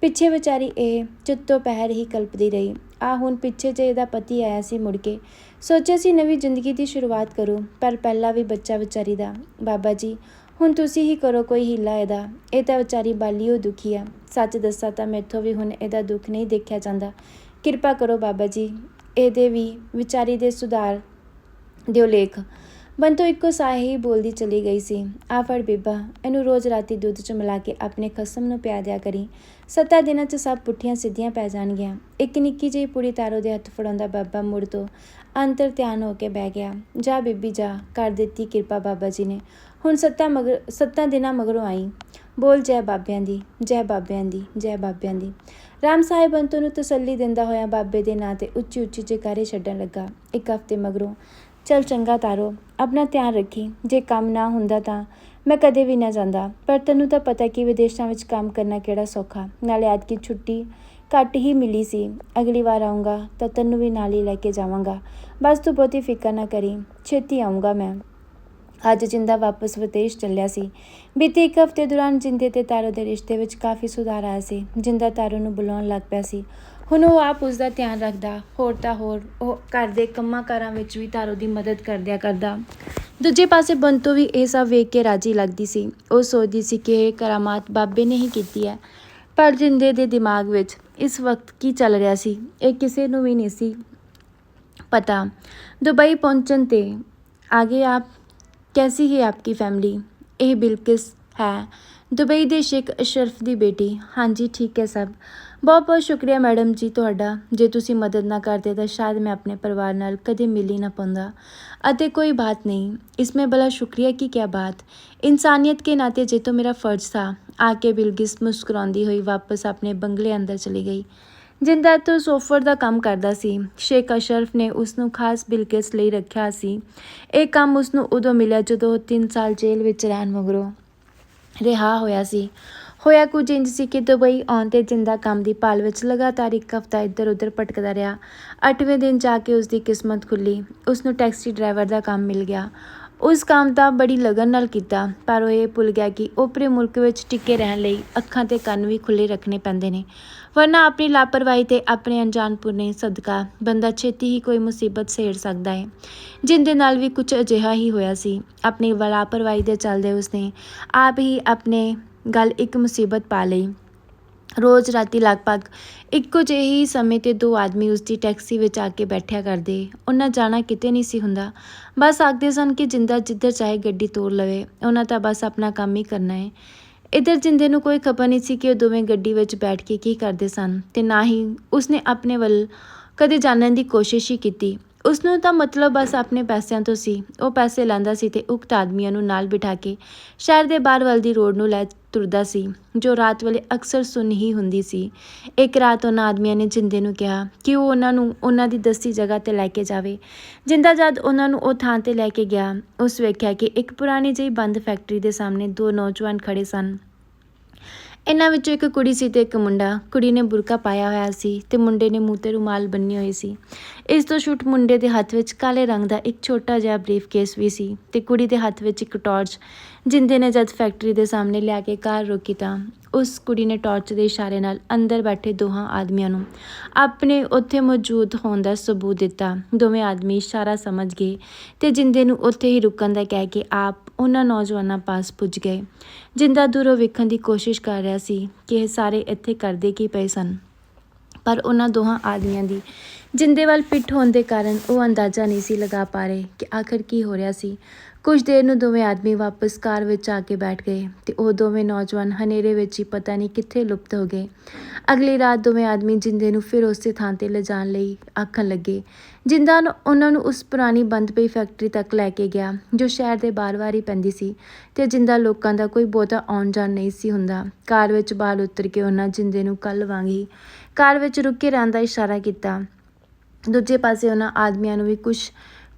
ਪਿੱਛੇ ਵਿਚਾਰੀ ਇਹ ਚੁੱਤੋ ਪਹਿਰ ਹੀ ਕਲਪਦੀ ਰਹੀ। ਆ ਹੁਣ ਪਿੱਛੇ ਜੇ ਇਹਦਾ ਪਤੀ ਆਇਆ ਸੀ ਮੁੜ ਕੇ। ਸੋਚਿਆ ਸੀ ਨਵੀਂ ਜ਼ਿੰਦਗੀ ਦੀ ਸ਼ੁਰੂਆਤ ਕਰੂ, ਪਰ ਪਹਿਲਾ ਵੀ ਬੱਚਾ ਵਿਚਾਰੀ ਦਾ। ਬਾਬਾ ਜੀ ਹੁਣ ਤੁਸੀਂ ਹੀ ਕਰੋ ਕੋਈ ਹੀਲਾ ਇਹਦਾ। ਇਹ ਤਾਂ ਵਿਚਾਰੀ ਬਾਲੀ ਉਹ ਦੁਖੀ ਆ। ਸੱਚ ਦੱਸਾਂ ਤਾਂ ਮੈਥੋਂ ਵੀ ਹੁਣ ਇਹਦਾ ਦੁੱਖ ਨਹੀਂ ਦੇਖਿਆ ਜਾਂਦਾ। ਕਿਰਪਾ ਕਰੋ ਬਾਬਾ ਜੀ, ਇਹਦੇ ਵੀ ਵਿਚਾਰੀ ਦੇ ਸੁਧਾਰ ਦਿਓ ਲੇਖ। ਬੰਤੋ ਇੱਕੋ ਸਾਹੇ ਹੀ ਬੋਲਦੀ ਚਲੀ ਗਈ ਸੀ। ਆ ਫੜ ਬੀਬਾ, ਇਹਨੂੰ ਰੋਜ਼ ਰਾਤੀ ਦੁੱਧ ਚ ਮਿਲਾ ਕੇ ਆਪਣੇ ਖਸਮ ਨੂੰ ਪਿਆ ਦਿਆ ਕਰੀ। ਸੱਤਾ ਦਿਨਾਂ ਚ ਸਭ ਪੁੱਠੀਆਂ ਸਿੱਧੀਆਂ ਪੈ ਜਾਣਗੀਆਂ। ਇੱਕ ਨਿੱਕੀ ਜਿਹੀ ਪੁੜੀ ਤਾਰੋ ਦੇ ਹੱਥ ਫੜਾਉਂਦਾ ਬਾਬਾ ਮੁੜ ਤੋਂ ਅੰਤਰ ਧਿਆਨ ਹੋ ਕੇ ਬਹਿ ਗਿਆ। ਜਾ ਬੀਬੀ, ਜਾ। ਕਰ ਦਿੱਤੀ ਕਿਰਪਾ ਬਾਬਾ ਜੀ ਨੇ। ਹੁਣ ਸੱਤਾਂ ਮਗਰ, ਸੱਤਾਂ ਦਿਨਾਂ ਮਗਰੋਂ ਆਈ। ਬੋਲ ਜੈ ਬਾਬਿਆਂ ਦੀ, ਜੈ ਬਾਬਿਆਂ ਦੀ, ਜੈ ਬਾਬਿਆਂ ਦੀ। ਰਾਮ ਸਾਹਿਬ ਬੰਤੋ ਨੂੰ ਤਸੱਲੀ ਦਿੰਦਾ ਹੋਇਆ ਬਾਬੇ ਦੇ ਨਾਂ ਤੇ ਉੱਚੀ ਉੱਚੀ ਜੈਕਾਰੇ ਛੱਡਣ ਲੱਗਾ। ਇੱਕ ਹਫ਼ਤੇ ਮਗਰੋਂ, ਚਲ ਚੰਗਾ ਤਾਰੋ, ਆਪਣਾ ਧਿਆਨ ਰੱਖੀ, ਜੇ ਕੰਮ ਨਾ ਹੁੰਦਾ ਤਾਂ ਮੈਂ ਕਦੇ ਵੀ ਨਾ ਜਾਂਦਾ। ਪਰ ਤੈਨੂੰ ਤਾਂ ਪਤਾ ਕਿ ਵਿਦੇਸ਼ਾਂ ਵਿੱਚ ਕੰਮ ਕਰਨਾ ਕਿਹੜਾ ਸੌਖਾ। ਨਾਲੇ ਐਤਕੀ ਛੁੱਟੀ ਘੱਟ ਹੀ ਮਿਲੀ ਸੀ। ਅਗਲੀ ਵਾਰ ਆਉਂਗਾ ਤਾਂ ਤੈਨੂੰ ਵੀ ਨਾਲ ਹੀ ਲੈ ਕੇ ਜਾਵਾਂਗਾ। ਬਸ ਤੂੰ ਬਹੁਤੀ ਫਿਕਰ ਨਾ ਕਰੀ। ਛੇਤੀ ਆਉਂਗਾ ਮੈਂ। ਅੱਜ ਜਿੰਦਾ ਵਾਪਸ ਵਿਦੇਸ਼ ਚੱਲਿਆ ਸੀ। ਬੀਤੇ ਇੱਕ ਹਫ਼ਤੇ ਦੌਰਾਨ ਜਿੰਦੇ ਤੇ ਤਾਰੋ ਦੇ ਰਿਸ਼ਤੇ ਵਿੱਚ ਕਾਫੀ ਸੁਧਾਰ ਆਇਆ ਸੀ। ਜਿੰਦਾ ਤਾਰੋ ਨੂੰ ਬੁਲਾਉਣ ਲੱਗ ਪਿਆ ਸੀ। ਹੁਣ ਉਹ ਆਪ ਉਸ ਦਾ ਧਿਆਨ ਰੱਖਦਾ, ਹੋਰ ਤਾਂ ਹੋਰ, ਉਹ ਘਰ ਦੇ ਕੰਮਾਂ ਕਾਰਾਂ ਵਿੱਚ ਵੀ ਤਾਰੋ ਦੀ ਮਦਦ ਕਰਦਿਆ ਕਰਦਾ। ਦੂਜੇ ਪਾਸੇ ਬੰਤੋ ਵੀ ਇਹ ਸਭ ਵੇਖ ਕੇ ਰਾਜੀ ਲੱਗਦੀ ਸੀ। ਉਹ ਸੋਚਦੀ ਸੀ ਕਿ ਇਹ ਕਰਾਮਾਤ ਬਾਬੇ ਨੇ ਹੀ ਕੀਤੀ ਹੈ। ਪਰ ਜਿੰਦੇ ਦੇ ਦਿਮਾਗ ਵਿੱਚ ਇਸ ਵਕਤ ਕੀ ਚੱਲ ਰਿਹਾ ਸੀ, ਇਹ ਕਿਸੇ ਨੂੰ ਵੀ ਨਹੀਂ ਸੀ ਪਤਾ। ਦੁਬਈ ਪਹੁੰਚਣ ਤੇ ਆਗੇ ਆਪ ਕੈਸੀ है आपकी ਫੈਮਿਲੀ ਇਹ ਬਿਲਕਿਸ ਹੈ? ਦੁਬਈ ਦੇ ਸ਼ੇਖ ਅਸ਼ਰਫ ਦੀ ਬੇਟੀ। ਹਾਂਜੀ, ਠੀਕ ਹੈ ਸਭ। ਬਹੁਤ ਬਹੁਤ ਸ਼ੁਕਰੀਆ ਮੈਡਮ ਜੀ ਤੁਹਾਡਾ। ਜੇ ਤੁਸੀਂ ਮਦਦ ਨਾ ਕਰਦੇ ਤਾਂ ਸ਼ਾਇਦ ਮੈਂ ਆਪਣੇ ਪਰਿਵਾਰ ਨਾਲ ਕਦੇ ਮਿਲ ਹੀ ਨਾ ਪਾਉਂਦਾ। ਅਤੇ ਕੋਈ ਬਾਤ ਨਹੀਂ। इसमें ਸ਼ੁਕਰੀਆ ਕੀ ਕਿਆ ਬਾਤ। ਇਨਸਾਨੀਅਤ ਕੇ ਨਾਤੇ ਜੇ जे ਮੇਰਾ ਫਰਜ਼ ਥਾ था आके बिल्गिस मुस्कुराती हुई वापस अपने बंगले अंदर चली गई ਜਿੰਦਾ ਤੋਂ ਸੋਫਰ ਦਾ ਕੰਮ ਕਰਦਾ ਸੀ। ਸ਼ੇਖ ਅਸ਼ਰਫ ਨੇ ਉਸ ਨੂੰ ਖਾਸ ਬਿਲਕਿਸ ਲਈ ਰੱਖਿਆ ਸੀ। ਇਹ ਕੰਮ ਉਸ ਨੂੰ ਉਦੋਂ ਮਿਲਿਆ ਜਦੋਂ ਉਹ 3 ਸਾਲ ਜੇਲ੍ਹ ਵਿੱਚ ਰਹਿਣ ਮਗਰੋਂ ਰਿਹਾ ਹੋਇਆ ਸੀ। ਹੋਇਆ ਕੁਝ ਇੰਜ ਸੀ ਕਿ ਦੁਬਈ ਆਉਣ ਤੇ ਜਿੰਦਾ ਕੰਮ ਦੀ ਭਾਲ ਵਿੱਚ ਲਗਾਤਾਰ ਇੱਕ ਹਫ਼ਤਾ ਇੱਧਰ ਉੱਧਰ ਭਟਕਦਾ ਰਿਹਾ। 8ਵੇਂ ਦਿਨ ਜਾ ਕੇ ਉਸ ਦੀ ਕਿਸਮਤ ਖੁੱਲੀ। ਉਸ ਨੂੰ ਟੈਕਸੀ ਡਰਾਈਵਰ ਦਾ ਕੰਮ ਮਿਲ ਗਿਆ। ਉਸ ਕੰਮ ਤਾਂ ਬੜੀ ਲਗਨ ਨਾਲ ਕੀਤਾ, ਪਰ ਉਹ ਇਹ ਭੁੱਲ ਗਿਆ ਕਿ ਓਪਰੇ ਮੁਲਕ ਵਿੱਚ ਟਿੱਕੇ ਰਹਿਣ ਲਈ ਅੱਖਾਂ ਤੇ ਕੰਨ ਵੀ ਖੁੱਲੇ ਰੱਖਣੇ ਪੈਂਦੇ ਨੇ। ਵਰਨਾ ਆਪਣੀ ਲਾਪਰਵਾਹੀ ਤੇ ਆਪਣੇ ਅਣਜਾਣਪੁਣੇ ਸਦਕਾ ਬੰਦਾ ਛੇਤੀ ਹੀ ਕੋਈ ਮੁਸੀਬਤ ਸੇੜ ਸਕਦਾ ਹੈ। ਜਿੰਦੇ ਨਾਲ ਵੀ ਕੁਝ ਅਜਿਹਾ ਹੀ ਹੋਇਆ ਸੀ। ਆਪਣੀ ਲਾਪਰਵਾਹੀ ਦੇ ਚੱਲਦੇ ਉਸਨੇ ਆਪ ਹੀ ਆਪਣੇ ਗੱਲ ਇੱਕ ਮੁਸੀਬਤ ਪਾ ਲਈ। ਰੋਜ਼ ਰਾਤੀ ਲਗਭਗ ਇੱਕੋ ਜਿਹੇ ਹੀ ਸਮੇਂ ਤੇ ਦੋ ਆਦਮੀ ਉਸ ਦੀ ਟੈਕਸੀ ਵਿੱਚ ਆ ਕੇ ਬੈਠਿਆ ਕਰਦੇ। ਉਹਨਾਂ ਜਾਣਾ ਕਿਤੇ ਨਹੀਂ ਸੀ ਹੁੰਦਾ। ਬਸ ਆਖਦੇ ਸਨ ਕਿ ਜਿੰਦਾ ਜਿੱਧਰ ਚਾਹੇ ਗੱਡੀ ਤੋੜ ਲਵੇ। ਉਹਨਾਂ ਤਾਂ ਬਸ ਆਪਣਾ ਕੰਮ ਹੀ ਕਰਨਾ ਹੈ। ਇਧਰ ਜਿੰਦੇ ਨੂੰ ਕੋਈ ਖਬਰ ਨਹੀਂ ਸੀ ਕਿ ਉਹ ਦੋਵੇਂ ਗੱਡੀ ਵਿੱਚ ਬੈਠ ਕੇ ਕੀ ਕਰਦੇ ਸਨ ਤੇ ਨਾ ਹੀ ਉਸਨੇ ਆਪਣੇ ਵੱਲ ਕਦੇ ਜਾਣਨ ਦੀ ਕੋਸ਼ਿਸ਼ ਹੀ ਕੀਤੀ। ਉਸਨੂੰ ਤਾਂ ਮਤਲਬ ਬਸ ਆਪਣੇ ਪੈਸਿਆਂ ਤੋਂ ਸੀ। ਉਹ ਪੈਸੇ ਲੈਂਦਾ ਸੀ ਤੇ ਉਕਤ ਆਦਮੀਆਂ ਨੂੰ ਨਾਲ ਬਿਠਾ ਕੇ ਸ਼ਹਿਰ ਦੇ ਬਾਹਰ ਵੱਲ ਦੀ ਰੋਡ ਨੂੰ ਲੈ ਤੁਰਦਾ ਸੀ, ਜੋ ਰਾਤ ਵੇਲੇ ਅਕਸਰ ਸੁਣ ਹੀ ਹੁੰਦੀ ਸੀ। ਇੱਕ ਰਾਤ ਉਹਨਾਂ ਆਦਮੀਆਂ ਨੇ ਜਿੰਦੇ ਨੂੰ ਕਿਹਾ ਕਿ ਉਹ ਉਹਨਾਂ ਨੂੰ ਉਹਨਾਂ ਦੀ ਦੱਸੀ ਜਗ੍ਹਾ ਤੇ ਲੈ ਕੇ ਜਾਵੇ। ਜਿੰਦਾ ਜਦ ਉਹਨਾਂ ਨੂੰ ਉਹ ਥਾਂ ਤੇ ਲੈ ਕੇ ਗਿਆ, ਉਸ ਵੇਖਿਆ ਕਿ ਇੱਕ ਪੁਰਾਣੀ ਜਿਹੀ ਬੰਦ ਫੈਕਟਰੀ ਦੇ ਸਾਹਮਣੇ ਦੋ ਨੌਜਵਾਨ ਖੜੇ ਸਨ। ਇਹਨਾਂ ਵਿੱਚੋਂ ਇੱਕ ਕੁੜੀ ਸੀ ਤੇ ਇੱਕ ਮੁੰਡਾ। ਕੁੜੀ ਨੇ ਬੁਰਕਾ ਪਾਇਆ ਹੋਇਆ ਸੀ ਤੇ ਮੁੰਡੇ ਨੇ ਮੂੰਹ ਤੇ ਰੁਮਾਲ ਬੰਨੀ ਹੋਈ ਸੀ। ਇਸ ਤੋਂ ਛੁੱਟ ਮੁੰਡੇ ਦੇ ਹੱਥ ਵਿੱਚ ਕਾਲੇ ਰੰਗ ਦਾ ਇੱਕ ਛੋਟਾ ਜਿਹਾ ਬਰੀਫਕੇਸ ਵੀ ਸੀ ਤੇ ਕੁੜੀ ਦੇ ਹੱਥ ਵਿੱਚ ਇੱਕ ਟਾਰਚ ਜਿੰਦੇ ਨੇ ਜਦ ਫੈਕਟਰੀ ਦੇ ਸਾਹਮਣੇ ਲਿਆ ਕੇ ਕਾਰ ਰੋਕੀ ਤਾਂ ਉਸ ਕੁੜੀ ਨੇ ਟਾਰਚ ਦੇ ਇਸ਼ਾਰੇ ਨਾਲ ਅੰਦਰ ਬੈਠੇ ਦੋਹਾਂ ਆਦਮੀਆਂ ਨੂੰ ਆਪਣੇ ਉੱਥੇ ਮੌਜੂਦ ਹੋਣ ਦਾ ਸਬੂਤ ਦਿੱਤਾ। ਦੋਵੇਂ ਆਦਮੀ ਇਸ਼ਾਰਾ ਸਮਝ ਗਏ ਤੇ ਜਿੰਦੇ ਨੂੰ ਉੱਥੇ ਹੀ ਰੁਕਣ ਦਾ ਕਹਿ ਕੇ ਆਪ ਉਹਨਾਂ ਨੌਜਵਾਨਾਂ ਪਾਸ ਪੁੱਜ ਗਏ। ਜਿੰਦਾ ਦੂਰੋਂ ਵੇਖਣ ਦੀ ਕੋਸ਼ਿਸ਼ ਕਰ ਰਿਹਾ ਸੀ ਕਿ ਇਹ ਸਾਰੇ ਇੱਥੇ ਕਰਦੇ ਕੀ ਪਏ ਸਨ। ਪਰ ਉਹਨਾਂ ਦੋਹਾਂ ਆਦਮੀਆਂ ਦੀ ਜਿੰਦੇ ਵੱਲ ਪਿੱਠ ਹੋਣ ਦੇ ਕਾਰਨ ਉਹ ਅੰਦਾਜ਼ਾ ਨਹੀਂ ਸੀ ਲਗਾ ਪਾ ਰਹੇ ਕਿ ਆਖਰ ਕੀ ਹੋ ਰਿਹਾ ਸੀ। ਕੁਝ ਦੇਰ ਨੂੰ ਦੋਵੇਂ ਆਦਮੀ ਵਾਪਸ ਕਾਰ ਵਿੱਚ ਆ ਕੇ ਬੈਠ ਗਏ ਤੇ ਉਹ ਦੋਵੇਂ ਨੌਜਵਾਨ ਹਨੇਰੇ ਵਿੱਚ ਹੀ ਪਤਾ ਨਹੀਂ ਕਿੱਥੇ ਲੁਪਤ ਹੋ ਗਏ। ਅਗਲੀ ਰਾਤ ਦੋਵੇਂ ਆਦਮੀ ਜਿੰਦੇ ਨੂੰ ਫਿਰ ਉਸੇ ਥਾਂ ਤੇ ਲਿਜਾਣ ਲਈ ਆਖਣ ਲੱਗੇ। ਜਿੰਦਾ ਨੂੰ ਉਹਨਾਂ ਨੂੰ ਉਸ ਪੁਰਾਣੀ ਬੰਦ ਪਈ ਫੈਕਟਰੀ ਤੱਕ ਲੈ ਕੇ ਗਿਆ, ਜੋ ਸ਼ਹਿਰ ਦੇ ਬਾਰ-ਬਾਰ ਹੀ ਪੈਂਦੀ ਸੀ ਤੇ ਜਿੰਦਾ ਲੋਕਾਂ ਦਾ ਕੋਈ ਬਹੁਤਾ ਆਉਣ ਜਾਣ ਨਹੀਂ ਸੀ ਹੁੰਦਾ। ਕਾਰ ਵਿੱਚ ਬਾਲ ਉਤਰ ਕੇ ਉਹਨਾਂ ਜਿੰਦੇ ਨੂੰ ਕੱਲ ਵਾਂਗ ਹੀ ਕਾਰ ਵਿੱਚ ਰੁਕ ਕੇ ਰਹਿਣ ਦਾ ਇਸ਼ਾਰਾ ਕੀਤਾ। ਦੂਜੇ ਪਾਸੇ ਉਹਨਾਂ ਆਦਮੀਆਂ ਨੂੰ ਵੀ ਕੁਝ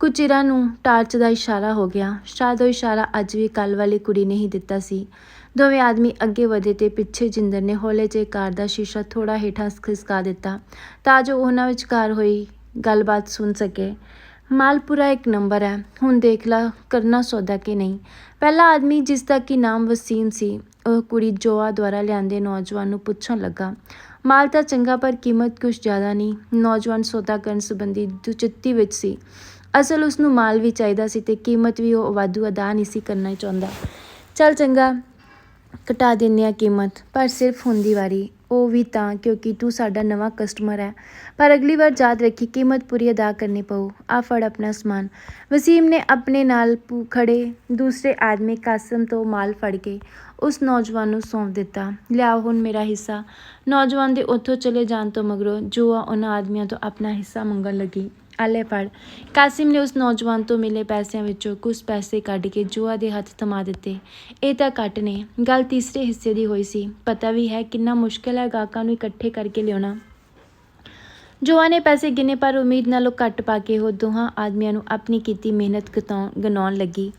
ਕੁਝ ਨੂੰ ਟਾਰਚ ਦਾ ਇਸ਼ਾਰਾ ਹੋ ਗਿਆ। ਸ਼ਾਇਦ ਉਹ ਇਸ਼ਾਰਾ ਅੱਜ ਵੀ ਕੱਲ ਵਾਲੀ ਕੁੜੀ ਨੇ ਹੀ ਦਿੱਤਾ ਸੀ। ਦੋਵੇਂ ਆਦਮੀ ਅੱਗੇ ਵਧੇ ਤੇ ਪਿੱਛੇ ਜਿੰਦਰ ਨੇ ਹੌਲੇ ਜਿਹੇ ਕਾਰ ਦਾ ਸ਼ੀਸ਼ਾ ਥੋੜਾ ਹੇਠਾਂ ਖਿਸਕਾ ਦਿੱਤਾ ਤਾਂ ਜੋ ਉਹਨਾਂ ਵਿਚਕਾਰ ਹੋਈ ਗੱਲਬਾਤ ਸੁਣ ਸਕੇ। ਮਾਲਪੁਰਾ ਇੱਕ ਨੰਬਰ ਹੈ। ਹੁਣ ਦੇਖ ਲਾ ਕਰਨਾ ਸੌਦਾ ਕਿ ਨਹੀਂ। ਪਹਿਲਾ ਆਦਮੀ ਜਿਸ ਦਾ ਕਿ ਨਾਮ ਵਸੀਮ ਸੀ, ਉਹ ਕੁੜੀ ਜੋਆ ਦੁਆਰਾ ਲਿਆਂਦੇ ਨੌਜਵਾਨ ਨੂੰ ਪੁੱਛਣ ਲੱਗਾ। ਮਾਲ ਤਾਂ ਚੰਗਾ ਪਰ ਕੀਮਤ ਕੁਝ ਜ਼ਿਆਦਾ ਨਹੀਂ। ਨੌਜਵਾਨ ਸੌਦਾ ਕਰਨ ਸੰਬੰਧੀ ਦੁਚਿੱਤੀ ਵਿੱਚ ਸੀ। ਅਸਲ ਉਸ ਨੂੰ ਮਾਲ ਵੀ ਚਾਹੀਦਾ ਸੀ ਤੇ ਕੀਮਤ ਵੀ ਉਹ ਵਾਧੂ ਅਦਾ ਨਹੀਂ ਸੀ ਕਰਨਾ ਚਾਹੁੰਦਾ। ਚੱਲ ਚੰਗਾ ਘਟਾ ਦਿੰਨੇ ਆ ਕੀਮਤ, ਪਰ ਸਿਰਫ ਹੁੰਦੀ ਵਾਰੀ, ਉਹ ਵੀ ਤਾਂ, ਕਿਉਂਕਿ ਤੂੰ ਸਾਡਾ ਨਵਾਂ ਕਸਟਮਰ ਹੈ। ਪਰ ਅਗਲੀ ਵਾਰ ਯਾਦ ਰੱਖੀ, ਕੀਮਤ ਪੂਰੀ ਅਦਾ ਕਰਨੀ ਪਊ, ਆ ਫੜ ਆਪਣਾ ਸਮਾਨ। ਵਸੀਮ ਨੇ ਆਪਣੇ ਨਾਲ ਪੂ- ਖੜੇ ਦੂਸਰੇ ਆਦਮੀ ਕਾਸਮ ਤੋਂ ਮਾਲ ਫੜ ਕੇ ਉਸ ਨੌਜਵਾਨ ਨੂੰ ਸੌਂਪ ਦਿੱਤਾ। ਲਿਆਓ ਹੁਣ ਮੇਰਾ ਹਿੱਸਾ। ਨੌਜਵਾਨ ਦੇ ਉੱਥੋਂ ਚਲੇ ਜਾਣ ਤੋਂ ਮਗਰੋਂ ਜੋਆ ਉਹਨਾਂ ਆਦਮੀਆਂ ਤੋਂ ਆਪਣਾ ਹਿੱਸਾ ਮੰਗਣ ਲੱਗੀ। ਆਲੇ ਫੜ ਕਾਸਿਮ ਨੇ ਉਸ ਨੌਜਵਾਨ ਤੋਂ ਮਿਲੇ ਪੈਸਿਆਂ ਵਿੱਚੋਂ ਕੁਝ ਪੈਸੇ ਕੱਢ ਕੇ ਜੂਆ ਦੇ ਹੱਥ ਥਮਾ ਦਿੱਤੇ। ਇਹ ਤਾਂ ਘੱਟ ਨੇ। ਗੱਲ ਤੀਸਰੇ ਹਿੱਸੇ ਦੀ ਹੋਈ ਸੀ। ਪਤਾ ਵੀ ਹੈ ਕਿੰਨਾ ਮੁਸ਼ਕਲ ਹੈ ਗਾਹਕਾਂ ਨੂੰ ਇਕੱਠੇ ਕਰਕੇ ਲਿਆਉਣਾ। ਜੋਆ ਨੇ ਪੈਸੇ ਗਿਣੇ ਪਰ ਉਮੀਦ ਨਾਲੋਂ ਘੱਟ ਪਾ ਕੇ ਉਹ ਦੋਹਾਂ ਆਦਮੀਆਂ ਨੂੰ ਆਪਣੀ ਕੀਤੀ ਮਿਹਨਤ ਗਤਾਉ- ਗਨਾਉਣ ਲੱਗੀ।